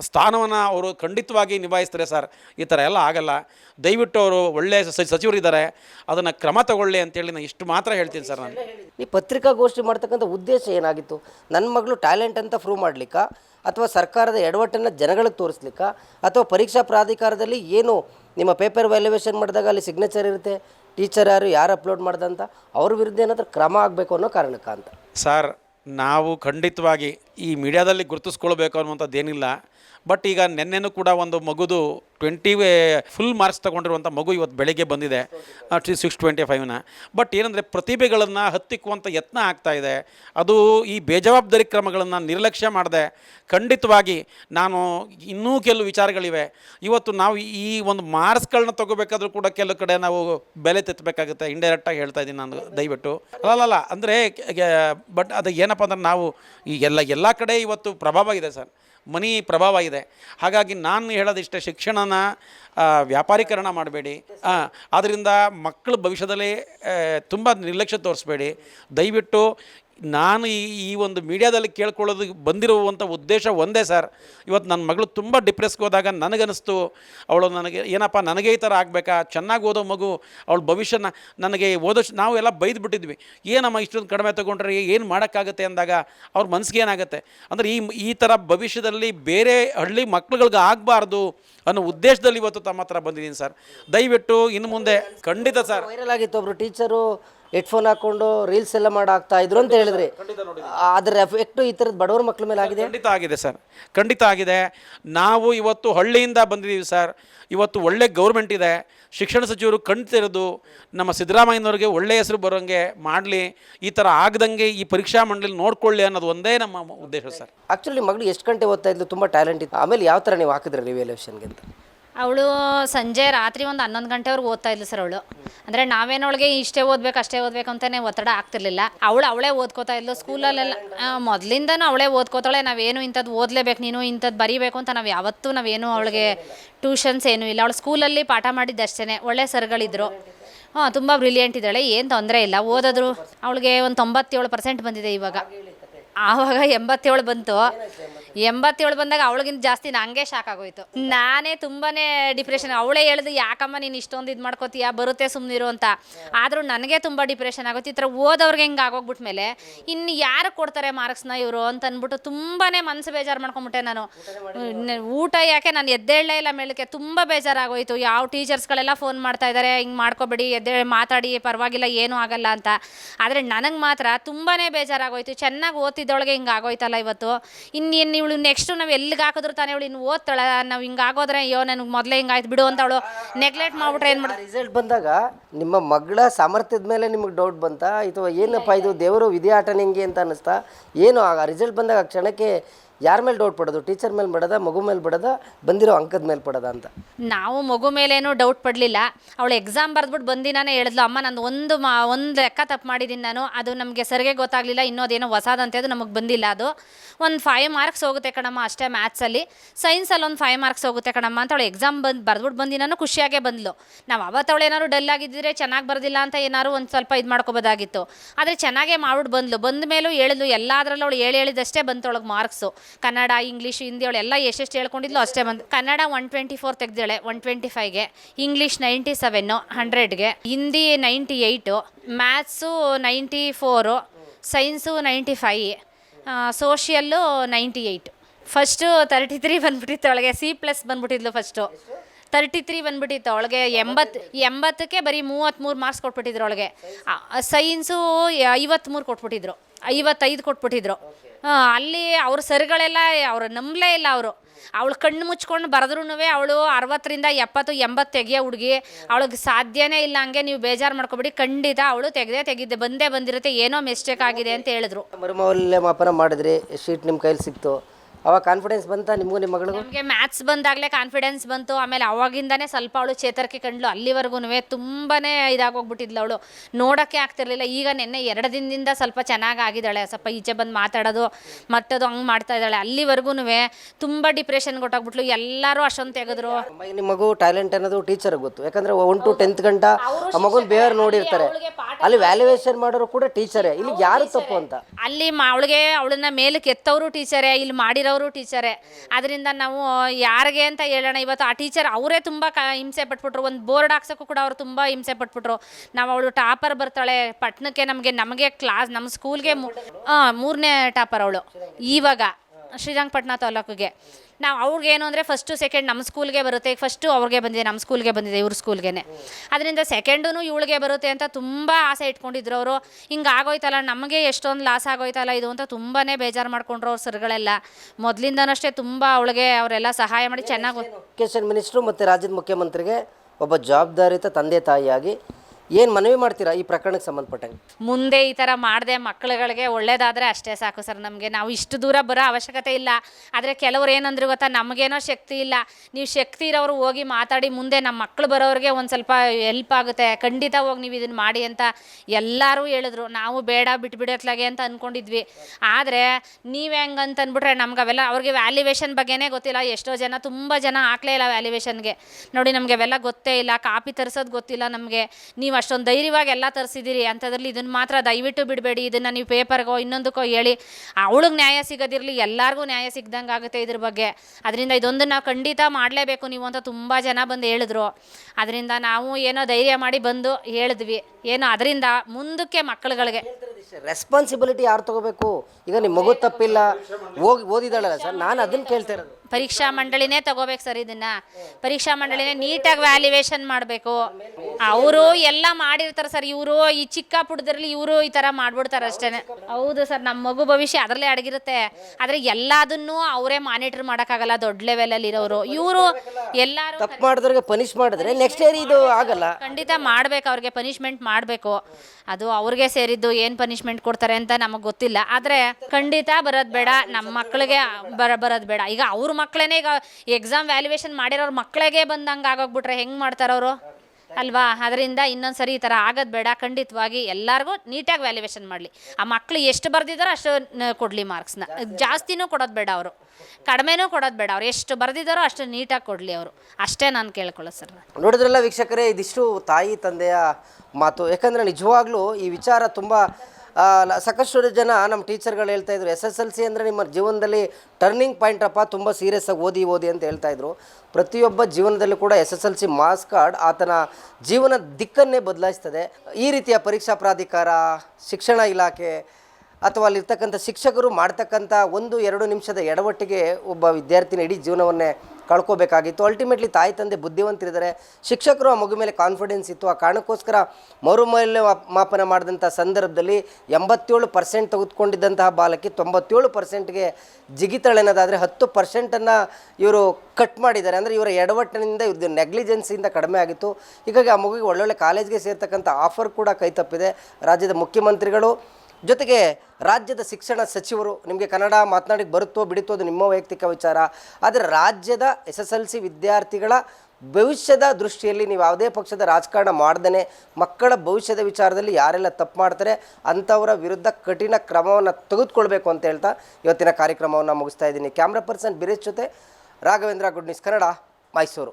ಸ್ಥಾನವನ್ನು ಅವರು ಖಂಡಿತವಾಗಿ ನಿಭಾಯಿಸ್ತಾರೆ ಸರ್. ಈ ಥರ ಎಲ್ಲ ಆಗಲ್ಲ. ದಯವಿಟ್ಟು ಅವರು ಒಳ್ಳೆಯ ಸಚಿವರಿದ್ದಾರೆ. ಅದನ್ನು ಕ್ರಮ ತಗೊಳ್ಳಿ ಅಂತೇಳಿ ನಾನು ಇಷ್ಟು ಮಾತ್ರ ಹೇಳ್ತೀನಿ ಸರ್ ನಾನು. ಈ ಪತ್ರಿಕಾಗೋಷ್ಠಿ ಮಾಡ್ತಕ್ಕಂಥ ಉದ್ದೇಶ ಏನಾಗಿತ್ತು? ನನ್ನ ಮಗಳು ಟ್ಯಾಲೆಂಟ್ ಅಂತ ಪ್ರೂವ್ ಮಾಡ್ಲಿಕ್ಕ? ಅಥವಾ ಸರ್ಕಾರದ ಎಡವಟ್ಟನ್ನು ಜನಗಳಿಗೆ ತೋರಿಸ್ಲಿಕ್ಕೆ? ಅಥವಾ ಪರೀಕ್ಷಾ ಪ್ರಾಧಿಕಾರದಲ್ಲಿ ಏನು ನಿಮ್ಮ ಪೇಪರ್ ವ್ಯಾಲ್ಯೂಯೇಷನ್ ಮಾಡಿದಾಗ ಅಲ್ಲಿ ಸಿಗ್ನೇಚರ್ ಇರುತ್ತೆ? ಟೀಚರ್ ಯಾರು ಯಾರು ಅಪ್ಲೋಡ್ ಮಾಡ್ದಂತ? ಅವ್ರ ವಿರುದ್ಧ ಏನಾದರೂ ಕ್ರಮ ಆಗಬೇಕು ಅನ್ನೋ ಕಾರಣಕ್ಕ ಅಂತ. ಸರ್, ನಾವು ಖಂಡಿತವಾಗಿ ಈ ಮೀಡಿಯಾದಲ್ಲಿ ಗುರುತಿಸ್ಕೊಳ್ಬೇಕು ಅನ್ನುವಂಥದ್ದೇನಿಲ್ಲ. ಬಟ್ ಈಗ ನಿನ್ನೆನೂ ಕೂಡ ಒಂದು ಮಗುದು ಟ್ವೆಂಟಿ ಫುಲ್ ಮಾರ್ಕ್ಸ್ ತಗೊಂಡಿರುವಂಥ ಮಗು ಇವತ್ತು ಬೆಳಗ್ಗೆ ಬಂದಿದೆ. ಸಿಕ್ಸ್ ಟ್ವೆಂಟಿ ಫೈವ್ನ ಬಟ್ ಏನಂದರೆ ಪ್ರತಿಭೆಗಳನ್ನು ಹತ್ತಿಕ್ಕುವಂಥ ಯತ್ನ ಆಗ್ತಾ ಇದೆ. ಅದು ಈ ಬೇಜವಾಬ್ದಾರಿ ಕ್ರಮಗಳನ್ನು ನಿರ್ಲಕ್ಷ್ಯ ಮಾಡಿದೆ. ಖಂಡಿತವಾಗಿ ನಾನು ಇನ್ನೂ ಕೆಲವು ವಿಚಾರಗಳಿವೆ. ಇವತ್ತು ನಾವು ಈ ಒಂದು ಮಾರ್ಕ್ಸ್ಗಳನ್ನ ತೊಗೋಬೇಕಾದ್ರೂ ಕೂಡ ಕೆಲವು ಕಡೆ ನಾವು ಬೆಲೆ ತೆತ್ತಬೇಕಾಗುತ್ತೆ ಇಂಡೈರೆಕ್ಟಾಗಿ ಹೇಳ್ತಾ ಇದ್ದೀನಿ ನಾನು, ದಯವಿಟ್ಟು. ಅಲ್ಲಲ್ಲ ಅಂದರೆ ಬಟ್ ಅದು ಏನಪ್ಪ ಅಂದ್ರೆ ನಾವು ಈ ಎಲ್ಲ ಎಲ್ಲ ಕಡೆ ಇವತ್ತು ಪ್ರಭಾವ ಇದೆ ಸರ್. ಮನಿ ಪ್ರಭಾವ ಇದೆ. ಹಾಗಾಗಿ ನಾನು ಹೇಳೋದಿಷ್ಟೇ ಶಿಕ್ಷಣನ ಆ, ವ್ಯಾಪಾರೀಕರಣ ಮಾಡಬೇಡಿ. ಆದ್ದರಿಂದ ಮಕ್ಕಳ ಭವಿಷ್ಯದಲ್ಲಿ ತುಂಬ ನಿರ್ಲಕ್ಷ್ಯ ತೋರಿಸ್ಬೇಡಿ. ದಯವಿಟ್ಟು ನಾನು ಈ ಈ ಒಂದು ಮೀಡಿಯಾದಲ್ಲಿ ಕೇಳ್ಕೊಳ್ಳೋದು ಬಂದಿರುವಂಥ ಉದ್ದೇಶ ಒಂದೇ ಸರ್. ಇವತ್ತು ನನ್ನ ಮಗಳು ತುಂಬ ಡಿಪ್ರೆಸ್ಗೆ ಹೋದಾಗ ನನಗನ್ನಿಸ್ತು. ಅವಳು ನನಗೆ, ಏನಪ್ಪ, ನನಗೆ ಈ ಥರ ಆಗಬೇಕಾ? ಚೆನ್ನಾಗಿ ಓದೋ ಮಗು, ಅವಳ ಭವಿಷ್ಯನ ನನಗೆ ಓದೋಷ್ಟು ನಾವು ಎಲ್ಲ ಬೈದು ಬಿಟ್ಟಿದ್ವಿ ಏನಮ್ಮ ಇಷ್ಟೊಂದು ಕಡಿಮೆ ತೊಗೊಂಡ್ರೆ, ಏನು ಮಾಡೋಕ್ಕಾಗುತ್ತೆ ಅಂದಾಗ ಅವ್ರ ಮನಸ್ಸಿಗೆ ಏನಾಗುತ್ತೆ? ಅಂದರೆ ಈ ಈ ಥರ ಭವಿಷ್ಯದಲ್ಲಿ ಬೇರೆ ಹಳ್ಳಿ ಮಕ್ಳುಗಳಿಗೆ ಆಗಬಾರ್ದು ಅನ್ನೋ ಉದ್ದೇಶದಲ್ಲಿ ಇವತ್ತು ತಮ್ಮ ಹತ್ರ ಬಂದಿದ್ದೀನಿ ಸರ್. ದಯವಿಟ್ಟು ಇನ್ನು ಮುಂದೆ ಖಂಡಿತ ಸರ್. ವೈರಲ್ ಆಗಿತ್ತು ಒಬ್ಬರು ಟೀಚರು ಹೆಡ್ಫೋನ್ ಹಾಕೊಂಡು ರೀಲ್ಸ್ ಎಲ್ಲ ಮಾಡಿ ಆಗ್ತಾ ಇದ್ರು ಅಂತ ಹೇಳಿದ್ರಿ. ಅದರ ಎಫೆಕ್ಟ್ ಈ ಥರದ ಬಡವರ ಮಕ್ಕಳ ಮೇಲೆ ಆಗಿದೆ? ಖಂಡಿತ ಆಗಿದೆ ಸರ್. ಖಂಡಿತ ಆಗಿದೆ. ನಾವು ಇವತ್ತು ಹಳ್ಳಿಯಿಂದ ಬಂದಿದ್ದೀವಿ ಸರ್. ಇವತ್ತು ಒಳ್ಳೆ ಗೌರ್ಮೆಂಟ್ ಇದೆ. ಶಿಕ್ಷಣ ಸಚಿವರು ಕಣ್ ತೆರೆದು ನಮ್ಮ ಸಿದ್ದರಾಮಯ್ಯನವ್ರಿಗೆ ಒಳ್ಳೆಯ ಹೆಸರು ಬರೋಂಗೆ ಮಾಡಲಿ. ಈ ಥರ ಆಗದಂಗೆ ಈ ಪರೀಕ್ಷಾ ಮಂಡಳಿ ನೋಡ್ಕೊಳ್ಳಿ ಅನ್ನೋದು ಒಂದೇ ನಮ್ಮ ಉದ್ದೇಶ ಸರ್. ಆ್ಯಕ್ಚುಲಿ ಮಗಳು ಎಷ್ಟು ಗಂಟೆ ಓದ್ತಾ ಇದ್ಲು? ತುಂಬ ಟ್ಯಾಲೆಂಟ್ ಇತ್ತು. ಆಮೇಲೆ ಯಾವ ಥರ ನೀವು ಹಾಕಿದ್ರಿ ರಿವ್ಯಾಲ್ಯೂಷನ್ಗೆ ಅಂತ? ಅವಳು ಸಂಜೆ ರಾತ್ರಿ ಒಂದು ಹನ್ನೊಂದು ಗಂಟೆವರೆಗೂ ಓದ್ತಾ ಇದ್ಲು ಸರ್ ಅವಳು. ಅಂದರೆ ನಾವೇನು ಅವಳಿಗೆ ಇಷ್ಟೇ ಓದ್ಬೇಕು, ಅಷ್ಟೇ ಓದ್ಬೇಕು ಅಂತಾನೆ ಒತ್ತಡ ಆಗ್ತಿರ್ಲಿಲ್ಲ. ಅವಳು ಅವಳೇ ಓದ್ಕೋತಾ ಇದ್ಲು. ಸ್ಕೂಲಲ್ಲೆಲ್ಲ ಮೊದಲಿಂದನೂ ಅವಳೇ ಓದ್ಕೋತಾಳೆ. ನಾವೇನು ಇಂಥದ್ದು ಓದಲೇಬೇಕು, ನೀನು ಇಂಥದ್ದು ಬರೀಬೇಕು ಅಂತ ನಾವು ಯಾವತ್ತೂ ನಾವೇನು ಅವಳಿಗೆ ಟ್ಯೂಷನ್ಸ್ ಏನೂ ಇಲ್ಲ. ಅವಳು ಸ್ಕೂಲಲ್ಲಿ ಪಾಠ ಮಾಡಿದ್ದಷ್ಟೇ ಒಳ್ಳೆ ಸರ್ಗಳಿದ್ರು. ಹಾಂ, ತುಂಬ ಬ್ರಿಲಿಯಂಟ್ ಇದ್ದಾಳೆ. ಏನು ತೊಂದರೆ ಇಲ್ಲ. ಓದಿದ್ರು. ಅವಳಿಗೆ ಒಂದು ತೊಂಬತ್ತೇಳು ಪರ್ಸೆಂಟ್ ಬಂದಿದೆ ಇವಾಗ. ಆವಾಗ ಎಂಬತ್ತೇಳು ಬಂತು. ಎಂಬತ್ತೇಳು ಬಂದಾಗ ಅವಳಿಗಿಂತ ಜಾಸ್ತಿ ನಂಗೆ ಶಾಕ್ ಆಗೋಯ್ತು. ನಾನೇ ತುಂಬಾನೇ ಡಿಪ್ರೆಷನ್ ಅವಳೇ ಹೇಳಿದ್, ಯಾಕಮ್ಮ ನೀನು ಇಷ್ಟೊಂದು ಇದು ಮಾಡ್ಕೋತೀಯ? ಬರುತ್ತೆ ಸುಮ್ಮನಿರು ಅಂತ. ಆದರೂ ನನಗೆ ತುಂಬ ಡಿಪ್ರೆಷನ್ ಆಗುತ್ತೆ ಈ ಥರ ಓದೋರ್ಗೆ ಹಿಂಗೆ ಆಗೋಗ್ಬಿಟ್ಮೇಲೆ ಇನ್ನು ಯಾರು ಕೊಡ್ತಾರೆ ಮಾರ್ಕ್ಸ್ನ ಇವರು ಅಂತ ಅಂದ್ಬಿಟ್ಟು ತುಂಬಾನೇ ಮನಸ್ಸು ಬೇಜಾರು ಮಾಡ್ಕೊಂಬಿಟ್ಟೆ ನಾನು. ಊಟ ಯಾಕೆ ನಾನು ಎದ್ದೇಳಲೇ ಇಲ್ಲ ಮೇಲಕ್ಕೆ. ತುಂಬ ಬೇಜಾರಾಗೋಯ್ತು. ಯಾವ ಟೀಚರ್ಸ್ಗಳೆಲ್ಲ ಫೋನ್ ಮಾಡ್ತಾ ಇದ್ದಾರೆ ಹಿಂಗೆ ಮಾಡ್ಕೋಬೇಡಿ ಎದ್ದೇ ಮಾತಾಡಿ, ಪರವಾಗಿಲ್ಲ, ಏನೂ ಆಗಲ್ಲ ಅಂತ. ಆದರೆ ನನಗೆ ಮಾತ್ರ ತುಂಬಾ ಬೇಜಾರಾಗೋಯ್ತು. ಚೆನ್ನಾಗಿ ಓದ್ತಿದ್ದೊಳಗೆ ಹಿಂಗೆ ಆಗೋಯ್ತಲ್ಲ ಇವತ್ತು. ಇನ್ನೇನು ಇವಳು ನೆಕ್ಸ್ಟು ನಾವು ಎಲ್ಲಿಗೆ ಹಾಕಿದ್ರು ತಾನೇ ಇವಳು ಇನ್ನು ಓದ್ತಾಳೆ. ನಾವು ಹಿಂಗೆ ಆಗೋದ್ರೆ ಅಯ್ಯೋ, ನನಗೆ ಮೊದಲೇ ಹಿಂಗಾಯ್ತು ಬಿಡು ಅಂತ ಅವಳು ನೆಗ್ಲೆಕ್ಟ್ ಮಾಡ್ಬಿಟ್ರೆ ಏನು ಮಾಡಿ ರಿಸಲ್ಟ್ ಬಂದಾಗ ನಿಮ್ಮ ಮಗಳ ಸಾಮರ್ಥ್ಯದ ಮೇಲೆ ನಿಮಗೆ ಡೌಟ್ ಬಂತಾ? ಅಥವಾ ಏನಪ್ಪ ಇದು ದೇವರು ವಿಧಿಯಾಟನ ಹಿಂಗೆ ಅಂತ ಅನ್ನಿಸ್ತಾ? ಏನು ಆ ರಿಸಲ್ಟ್ ಬಂದಾಗ ಕ್ಷಣಕ್ಕೆ ಯಾರ ಮೇಲೆ ಡೌಟ್ ಪಡೋದು? ಟೀಚರ್ ಮೇಲೆ ಬಿಡೋದ ಮಗು ಮೇಲೆ ಬಿಡೋದ ಬಂದಿರೋ ಅಂಕದ ಮೇಲೆ ಪಡೋದ ಅಂತ? ನಾವು ಮಗು ಮೇಲೇನು ಡೌಟ್ ಪಡಲಿಲ್ಲ. ಅವಳು ಎಕ್ಸಾಮ್ ಬರೆದ್ಬಿಟ್ಟು ಬಂದಿನಾನೇ ಹೇಳಿದ್ಲು, ಅಮ್ಮ ನಂದು ಒಂದು ಮಾ, ಒಂದು ಲೆಕ್ಕ ತಪ್ಪು ಮಾಡಿದ್ದೀನಿ ನಾನು, ಅದು ನಮಗೆ ಸರಿಗೆ ಗೊತ್ತಾಗಲಿಲ್ಲ, ಇನ್ನೋದೇನೋ ಹೊಸದಂತೆ ಅದು ನಮಗೆ ಬಂದಿಲ್ಲ ಅದು. ಒಂದು ಫೈವ್ ಮಾರ್ಕ್ಸ್ ಹೋಗುತ್ತೆ ಕಣಮ್ಮ ಅಷ್ಟೇ ಮ್ಯಾಥ್ಸಲ್ಲಿ ಸೈನ್ಸಲ್ಲಿ ಒಂದು ಫೈವ್ ಮಾರ್ಕ್ಸ್ ಹೋಗುತ್ತೆ ಕಣಮ್ಮ ಅಂತ ಅವಳು ಎಕ್ಸಾಮ್ ಬಂದು ಬರೆದ್ಬಿಟ್ಟು ಬಂದಿನಾನು ಖುಷಿಯಾಗೇ ಬಂದ್ಲು. ನಾವು ಅವತ್ತು ಅವಳು ಡಲ್ ಆಗಿದ್ದರೆ ಚೆನ್ನಾಗಿ ಬರ್ದಿಲ್ಲ ಅಂತ ಏನಾದ್ರು ಒಂದು ಸ್ವಲ್ಪ ಇದು ಮಾಡ್ಕೋಬೋದಾಗಿತ್ತು. ಆದರೆ ಚೆನ್ನಾಗೇ ಮಾಡ್ಬಿಟ್ಟು ಬಂದ್ಲು. ಬಂದ ಮೇಲೂ ಹೇಳಿದ್ಲು, ಎಲ್ಲದರಲ್ಲೂ ಅವಳು ಹೇಳಿ ಹೇಳಿದಷ್ಟೇ ಬಂತು ಅವಳಿಗೆ ಮಾರ್ಕ್ಸು ಕನ್ನಡ, ಇಂಗ್ಲೀಷ್, ಹಿಂದಿ ಅವಳು ಎಲ್ಲ ಎಷ್ಟೆಷ್ಟು ಹೇಳ್ಕೊಂಡಿದ್ಲು. ಅಷ್ಟೇ ಬಂದು ಕನ್ನಡ ಒನ್ ಟ್ವೆಂಟಿ ಫೋರ್ ತೆಗ್ದಾಳೆ ಒನ್ ಟ್ವೆಂಟಿ ಫೈವ್ಗೆ English ninety seven ಹಂಡ್ರೆಡ್ಗೆ Hindi ninety eight maths ninety four science ninety five social ninety eight first thirty three ಬಂದ್ಬಿಟ್ಟಿತ್ತು ಅವಳಿಗೆ ಸಿ ಪ್ಲಸ್ ಬಂದ್ಬಿಟ್ಟಿದ್ಲು ಫಸ್ಟು ತರ್ಟಿ ತ್ರೀ ಬಂದ್ಬಿಟ್ಟಿತ್ತು ಅವಳಿಗೆ ಎಂಬತ್ತು ಎಂಬತ್ತಕ್ಕೆ ಬರೀ ಮೂವತ್ತ್ಮೂರು ಮಾರ್ಕ್ಸ್ ಕೊಟ್ಬಿಟ್ಟಿದ್ರು ಅವಳಿಗೆ. ಸೈನ್ಸು ಐವತ್ತ್ಮೂರು ಕೊಟ್ಬಿಟ್ಟಿದ್ರು, ಐವತ್ತೈದು ಕೊಟ್ಬಿಟ್ಟಿದ್ರು. ಅಲ್ಲಿ ಅವ್ರ ಸರ್ಗಳೆಲ್ಲ, ಅವ್ರು ನಂಬಲೇ ಇಲ್ಲ ಅವರು. ಅವಳು ಕಣ್ಣು ಮುಚ್ಕೊಂಡು ಬರೆದ್ರೂ ಅವಳು ಅರವತ್ತರಿಂದ ಎಪ್ಪತ್ತು, ಎಂಬತ್ತು ತೆಗಿಯೋ ಹುಡುಗಿ. ಅವಳಿಗೆ ಸಾಧ್ಯನೇ ಇಲ್ಲ, ಹಂಗೆ ನೀವು ಬೇಜಾರು ಮಾಡ್ಕೊಬೇಡಿ. ಖಂಡಿತ ಅವಳು ತೆಗೆದೇ ತೆಗಿದ್ದೆ, ಬಂದೇ ಬಂದಿರುತ್ತೆ, ಏನೋ ಮಿಸ್ಟೇಕ್ ಆಗಿದೆ ಅಂತ ಹೇಳಿದ್ರು. ಮರುಮೌಲ್ಯಮಾಪನ ಮಾಡಿದ್ರಿ, ಶೀಟ್ ನಿಮ್ಮ ಕೈಲಿ ಸಿಕ್ತು. ಅವಾಗ ಕಾನ್ಫಿಡೆನ್ಸ್ ಬಂತ ನಿಮಗೂ ನಿಮ್ಮ ಮಗಳಿಗೂ? ನಮಗೆ ಮ್ಯಾಥ್ಸ್ ಬಂದಾಗಲೇ ಕಾನ್ಫಿಡೆನ್ಸ್ ಬಂತು. ಆಮೇಲೆ ಅವಾಗಿಂದನೇ ಸ್ವಲ್ಪ ಅವಳು ಚೇತರಿಕೆ ಕಂಡ್ಲು ಅಲ್ಲಿವರೆಗೂ ತುಂಬಾ ಇದಾಗೋಗ್ಬಿಟ್ಟಿದ್ಲು ಅವಳು. ನೋಡೋಕ್ಕೆ ಆಗ್ತಿರ್ಲಿಲ್ಲ. ಈಗ ನಿನ್ನೆ ಎರಡು ದಿನದಿಂದ ಸ್ವಲ್ಪ ಚೆನ್ನಾಗಿ ಆಗಿದ್ದಾಳೆ ಸ್ವಲ್ಪ ಈಚೆ ಬಂದು ಮಾತಾಡೋದು ಮತ್ತದು ಹಂಗೆ ಮಾಡ್ತಾ ಇದ್ದಾಳೆ. ಅಲ್ಲಿವರೆಗೂ ತುಂಬ ಡಿಪ್ರೆಷನ್ ಕೊಟ್ಟಾಗ್ಬಿಟ್ಲು ಎಲ್ಲರೂ ಅಷ್ಟೊಂದು ತೆಗೆದ್ರು ನಿಮ್ಮ ಮಗು ಟ್ಯಾಲೆಂಟ್ ಅನ್ನೋದು ಟೀಚರ್ ಗೊತ್ತು. ಯಾಕಂದ್ರೆ ಒನ್ ಟು ಟೆಂತ್ ಗಂಟ ಆ ಮಗುನ ಬೇರೆ ನೋಡಿರ್ತಾರೆ. ಅಲ್ಲಿ ವ್ಯಾಲ್ಯೂಯೇಷನ್ ಮಾಡೋರು ಕೂಡ ಟೀಚರೇ ಇಲ್ಲಿ ಯಾರು ತಪ್ಪು ಅಂತ? ಅಲ್ಲಿ ಅವಳಿಗೆ ಅವಳನ್ನ ಮೇಲಕ್ಕೆ ಎತ್ತವರು ಟೀಚರೇ ಇಲ್ಲಿ ಮಾಡಿರೋರು ಟೀಚರೇ ಅದರಿಂದ ನಾವು ಯಾರಿಗೆ ಅಂತ ಹೇಳೋಣ ಇವತ್ತು ಆ ಟೀಚರ್ ಅವರೇ ತುಂಬ ಕ ಹಿಂಸೆ ಪಟ್ಬಿಟ್ರು. ಒಂದು ಬೋರ್ಡ್ ಹಾಕ್ಸೋಕ್ಕೂ ಕೂಡ ಅವ್ರು ತುಂಬ ಹಿಂಸೆ ಪಟ್ಬಿಟ್ರು. ನಾವು ಅವಳು ಟಾಪರ್ ಬರ್ತಾಳೆ ಪಟ್ಟಣಕ್ಕೆ ನಮಗೆ ನಮಗೆ ಕ್ಲಾಸ್ ನಮ್ಮ ಸ್ಕೂಲ್ಗೆ ಮೂರನೇ ಟಾಪರ್ ಅವಳು. ಇವಾಗ ಶ್ರೀರಂಗಪಟ್ಟಣ ತಾಲೂಕಿಗೆ. ನಾವು ಅವ್ರಿಗೆ ಏನು ಅಂದರೆ ಫಸ್ಟು ಸೆಕೆಂಡ್ ನಮ್ಮ ಸ್ಕೂಲ್ಗೆ ಬರುತ್ತೆ. ಫಸ್ಟು ಅವ್ರಿಗೆ ಬಂದಿದೆ ನಮ್ಮ ಸ್ಕೂಲ್ಗೆ ಬಂದಿದೆ, ಇವ್ರ ಸ್ಕೂಲ್ಗೆ ಅದರಿಂದ ಸೆಕೆಂಡೂ ಇವಳಿಗೆ ಬರುತ್ತೆ ಅಂತ ತುಂಬ ಆಸೆ ಇಟ್ಕೊಂಡಿದ್ರು ಅವರು. ಹಿಂಗೆ ಆಗೋಯ್ತಲ್ಲ, ನಮಗೆ ಎಷ್ಟೊಂದು ಲಾಸ್ ಆಗೋಯ್ತಲ್ಲ, ಇದು ಅಂತ ತುಂಬಾ ಬೇಜಾರು ಮಾಡಿಕೊಂಡ್ರು ಅವ್ರ ಸರ್ಗಳೆಲ್ಲ. ಮೊದಲಿಂದನಷ್ಟೇ ತುಂಬ ಅವಳಿಗೆ ಅವರೆಲ್ಲ ಸಹಾಯ ಮಾಡಿ ಚೆನ್ನಾಗಿ ಎಜುಕೇಷನ್ ಮಿನಿಸ್ಟ್ರು ಮತ್ತು ರಾಜ್ಯದ ಮುಖ್ಯಮಂತ್ರಿಗೆ ಒಬ್ಬ ಜವಾಬ್ದಾರಿತ ತಂದೆ ತಾಯಿಯಾಗಿ ಏನು ಮನವಿ ಮಾಡ್ತೀರಾ ಈ ಪ್ರಕರಣಕ್ಕೆ ಸಂಬಂಧಪಟ್ಟಂಗೆ? ಮುಂದೆ ಈ ಥರ ಮಾಡಿದೆ ಮಕ್ಕಳುಗಳಿಗೆ ಒಳ್ಳೇದಾದರೆ ಅಷ್ಟೇ ಸಾಕು ಸರ್ ನಮಗೆ. ನಾವು ಇಷ್ಟು ದೂರ ಬರೋ ಅವಶ್ಯಕತೆ ಇಲ್ಲ. ಆದರೆ ಕೆಲವ್ರು ಏನಂದ್ರು ಗೊತ್ತಾ, ನಮಗೇನೋ ಶಕ್ತಿ ಇಲ್ಲ. ನೀವು ಶಕ್ತಿ ಇರೋರು ಹೋಗಿ ಮಾತಾಡಿ ಮುಂದೆ ನಮ್ಮ ಮಕ್ಕಳು ಬರೋರಿಗೆ ಒಂದು ಸ್ವಲ್ಪ ಹೆಲ್ಪ್ ಆಗುತ್ತೆ. ಖಂಡಿತ ಹೋಗಿ ನೀವು ಇದನ್ನು ಮಾಡಿ ಅಂತ ಎಲ್ಲರೂ ಹೇಳಿದ್ರು. ನಾವು ಬೇಡ ಬಿಟ್ಬಿಡೋತ್ಲಾಗೆ ಅಂತ ಅಂದ್ಕೊಂಡಿದ್ವಿ ಆದರೆ ನೀವು ಹೆಂಗೆ ಅಂತ ಅಂದ್ಬಿಟ್ರೆ ನಮ್ಗೆ ಅವೆಲ್ಲ ಅವ್ರಿಗೆ ವ್ಯಾಲ್ಯುವೇಷನ್ ಬಗ್ಗೆನೇ ಗೊತ್ತಿಲ್ಲ. ಎಷ್ಟೋ ಜನ, ತುಂಬ ಜನ ಹಾಕ್ಲೇ ಇಲ್ಲ ವ್ಯಾಲ್ಯುವೇಷನ್ಗೆ ನೋಡಿ ನಮಗೆ ಅವೆಲ್ಲ ಗೊತ್ತೇ ಇಲ್ಲ. ಕಾಪಿ ತರಿಸೋದು ಗೊತ್ತಿಲ್ಲ ನಮಗೆ. ನೀವು ಅಷ್ಟೊಂದು ಧೈರ್ಯವಾಗಿ ಎಲ್ಲ ತರಿಸಿದ್ದೀರಿ ಅಂಥದ್ರಲ್ಲಿ ಇದನ್ನು ಮಾತ್ರ ದಯವಿಟ್ಟು ಬಿಡಬೇಡಿ. ಇದನ್ನು ನೀವು ಪೇಪರ್ಗೋ ಇನ್ನೊಂದಕ್ಕೋ ಹೇಳಿ. ಅವಳಿಗೆ ನ್ಯಾಯ ಸಿಗೋದಿರಲಿ, ಎಲ್ಲರಿಗೂ ನ್ಯಾಯ ಸಿಗ್ದಂಗೆ ಆಗುತ್ತೆ ಇದ್ರ ಬಗ್ಗೆ. ಅದರಿಂದ ಇದೊಂದು ನಾವು ಖಂಡಿತ ಮಾಡಲೇಬೇಕು ನೀವು ಅಂತ ತುಂಬ ಜನ ಬಂದು ಹೇಳಿದ್ರು. ಅದರಿಂದ ನಾವು ಏನೋ ಧೈರ್ಯ ಮಾಡಿ ಬಂದು ಹೇಳಿದ್ವಿ. ಏನೋ ಅದರಿಂದ ಮುಂದಕ್ಕೆ ಮಕ್ಕಳುಗಳಿಗೆ. ರೆಸ್ಪಾನ್ಸಿಬಿಲಿಟಿ ಯಾರು ತಗೋಬೇಕು? ಈಗ ನಿಮ್ಮ ಮಗು ತಪ್ಪಿಲ್ಲ. ಹೋಗಿ, ಓದಿದಾಳಲ್ಲ ಸರ್? ನಾನು ಅದನ್ನು ಕೇಳ್ತಾ ಇರೋದು. ಪರೀಕ್ಷಾ ಮಂಡಳಿನೇ ತಗೋಬೇಕು ಸರ್ ಇದನ್ನ. ಪರೀಕ್ಷಾ ಮಂಡಳಿನೇ ನೀಟಾಗಿ ವ್ಯಾಲ್ಯುವೇಷನ್ ಮಾಡಬೇಕು. ಅವರು ಎಲ್ಲ ಮಾಡಿರ್ತಾರೆ ಸರ್, ಇವರು ಈ ಚಿಕ್ಕ ಪುಟ್ಟದ್ರಲ್ಲಿ ಇವರು ಈ ಥರ ಮಾಡ್ಬಿಡ್ತಾರೆ ಅಷ್ಟೇ ಹೌದು ಸರ್ ನಮ್ಮ ಮಗು ಭವಿಷ್ಯ ಅದರಲ್ಲೇ ಅಡಗಿರುತ್ತೆ. ಆದರೆ ಎಲ್ಲದನ್ನೂ ಅವರೇ ಮಾನಿಟರ್ ಮಾಡೋಕ್ಕಾಗಲ್ಲ, ದೊಡ್ಡ ಲೆವೆಲಲ್ಲಿ ಇರೋರು. ಇವರು ಎಲ್ಲರೂ ತಪ್ಪು ಮಾಡಿದ್ರಿಗೆ ಪನಿಷ್ ಮಾಡಿದ್ರೆ ನೆಕ್ಸ್ಟ್ ಇಯರ್ ಇದು ಆಗಲ್ಲ. ಖಂಡಿತ ಮಾಡ್ಬೇಕು ಅವ್ರಿಗೆ ಪನಿಷ್ಮೆಂಟ್ ಮಾಡಬೇಕು. ಅದು ಅವ್ರಿಗೆ ಸೇರಿದ್ದು ಏನು ಪನಿಷ್ಮೆಂಟ್ ಕೊಡ್ತಾರೆ ಅಂತ ನಮಗೆ ಗೊತ್ತಿಲ್ಲ. ಆದರೆ ಖಂಡಿತ ಬರೋದು ಬೇಡ ನಮ್ಮ ಮಕ್ಕಳಿಗೆ ಬರ ಬರೋದು ಬೇಡ. ಈಗ ಅವ್ರ ಮಕ್ಳೇನೆ ಈಗ ಎಕ್ಸಾಮ್ ವ್ಯಾಲ್ಯೂಯೇಷನ್ ಮಾಡಿರೋರು ಮಕ್ಕಳಿಗೆ ಬಂದಂಗೆ ಆಗೋಗ್ಬಿಟ್ರೆ ಹೆಂಗೆ ಮಾಡ್ತಾರವರು ಅಲ್ವಾ? ಅದರಿಂದ ಇನ್ನೊಂದು ಸರಿ ಈ ಥರ ಆಗೋದು ಬೇಡ. ಖಂಡಿತವಾಗಿ ಎಲ್ಲರಿಗೂ ನೀಟಾಗಿ ವ್ಯಾಲ್ಯುವೇಷನ್ ಮಾಡಲಿ. ಆ ಮಕ್ಕಳು ಎಷ್ಟು ಬರೆದಿದ್ದಾರೋ ಅಷ್ಟು ಕೊಡಲಿ ಮಾರ್ಕ್ಸ್ನ ಜಾಸ್ತಿನೂ ಕೊಡೋದು ಬೇಡ ಅವರು. ಕಡಿಮೆನೂ ಕೊಡೋದು ಬೇಡ ಅವ್ರು. ಎಷ್ಟು ಬರೆದಿದ್ದಾರೋ ಅಷ್ಟು ನೀಟಾಗಿ ಕೊಡಲಿ ಅವರು. ಅಷ್ಟೇ ನಾನು ಕೇಳ್ಕೊಳ್ಳೋ ಸರ್. ನೋಡಿದ್ರಲ್ಲ ವೀಕ್ಷಕರೇ ಇದಿಷ್ಟು ತಾಯಿ ತಂದೆಯ ಮಾತು. ಯಾಕಂದರೆ ನಿಜವಾಗ್ಲೂ ಈ ವಿಚಾರ ತುಂಬ ಸಾಕಷ್ಟು ಜನ ನಮ್ಮ ಟೀಚರ್ಗಳು ಹೇಳ್ತಾ ಇದ್ರು, ಎಸ್ ಎಸ್ ಎಲ್ ಸಿ ಅಂದರೆ ನಿಮ್ಮ ಜೀವನದಲ್ಲಿ ಟರ್ನಿಂಗ್ ಪಾಯಿಂಟ್ ಅಪ್ಪ ತುಂಬ ಸೀರಿಯಸ್ ಆಗಿ ಓದಿ ಓದಿ ಅಂತ ಹೇಳ್ತಾ ಇದ್ರು. ಪ್ರತಿಯೊಬ್ಬ ಜೀವನದಲ್ಲೂ ಕೂಡ S S L C marks card ಆತನ ಜೀವನ ದಿಕ್ಕನ್ನೇ ಬದಲಾಯಿಸ್ತದೆ. ಈ ರೀತಿಯ ಪರೀಕ್ಷಾ ಪ್ರಾಧಿಕಾರ, ಶಿಕ್ಷಣ ಇಲಾಖೆ ಅಥವಾ ಅಲ್ಲಿರ್ತಕ್ಕಂಥ ಶಿಕ್ಷಕರು ಮಾಡ್ತಕ್ಕಂಥ ಒಂದು ಎರಡು ನಿಮಿಷದ ಎಡವಟ್ಟಿಗೆ ಒಬ್ಬ ವಿದ್ಯಾರ್ಥಿನ ಇಡೀ ಜೀವನವನ್ನೇ ಕಳ್ಕೋಬೇಕಾಗಿತ್ತು. ಅಲ್ಟಿಮೇಟ್ಲಿ ತಾಯಿ ತಂದೆ ಬುದ್ಧಿವಂತರಿದ್ದಾರೆ ಶಿಕ್ಷಕರು ಆ ಮಗು ಮೇಲೆ ಕಾನ್ಫಿಡೆನ್ಸ್ ಇತ್ತು. ಆ ಕಾರಣಕ್ಕೋಸ್ಕರ ಮರುಮೌಲ್ಯ ಮಾಪನ ಮಾಡಿದಂಥ ಸಂದರ್ಭದಲ್ಲಿ ಎಂಬತ್ತೇಳು ಪರ್ಸೆಂಟ್ ತೆಗೆದುಕೊಂಡಿದ್ದಂತಹ ಬಾಲಕಿ ತೊಂಬತ್ತೇಳು ಪರ್ಸೆಂಟ್ಗೆ ಜಿಗಿತಾಳೆನೋದಾದರೆ ಹತ್ತು ಪರ್ಸೆಂಟನ್ನು ಇವರು ಕಟ್ ಮಾಡಿದ್ದಾರೆ. ಅಂದರೆ ಇವರ ಎಡವಟ್ಟಿನಿಂದ ಇವ್ರದ್ದು ನೆಗ್ಲಿಜೆನ್ಸಿಯಿಂದ ಕಡಿಮೆ ಆಗಿತ್ತು. ಹೀಗಾಗಿ ಆ ಮಗುಗೆ ಒಳ್ಳೊಳ್ಳೆ ಕಾಲೇಜ್ಗೆ ಸೇರ್ತಕ್ಕಂಥ ಆಫರ್ ಕೂಡ ಕೈ ತಪ್ಪಿದೆ ರಾಜ್ಯದ ಮುಖ್ಯಮಂತ್ರಿಗಳು ಜೊತೆಗೆ ರಾಜ್ಯದ ಶಿಕ್ಷಣ ಸಚಿವರು ನಿಮಗೆ ಕನ್ನಡ ಮಾತನಾಡಿಗೆ ಬರುತ್ತೋ ಬಿಡುತ್ತೋ ಅದು ನಿಮ್ಮ ವೈಯಕ್ತಿಕ ವಿಚಾರ. ಆದರೆ ರಾಜ್ಯದ ಎಸ್ ಎಸ್ ಎಲ್ ಸಿ ವಿದ್ಯಾರ್ಥಿಗಳ ಭವಿಷ್ಯದ ದೃಷ್ಟಿಯಲ್ಲಿ ನೀವು ಯಾವುದೇ ಪಕ್ಷದ ರಾಜಕಾರಣ ಮಾಡ್ದೇ ಮಕ್ಕಳ ಭವಿಷ್ಯದ ವಿಚಾರದಲ್ಲಿ ಯಾರೆಲ್ಲ ತಪ್ಪು ಮಾಡ್ತಾರೆ ಅಂಥವರ ವಿರುದ್ಧ ಕಠಿಣ ಕ್ರಮವನ್ನು ತೆಗೆದುಕೊಳ್ಬೇಕು ಅಂತ ಹೇಳ್ತಾ ಇವತ್ತಿನ ಕಾರ್ಯಕ್ರಮವನ್ನು ಮುಗಿಸ್ತಾ ಇದ್ದೀನಿ. ಕ್ಯಾಮ್ರಾ ಪರ್ಸನ್ ಬಿರೇಶ್ ಜೊತೆ ರಾಘವೇಂದ್ರ ಗುಡ್ ಕನ್ನಡ, ಮೈಸೂರು.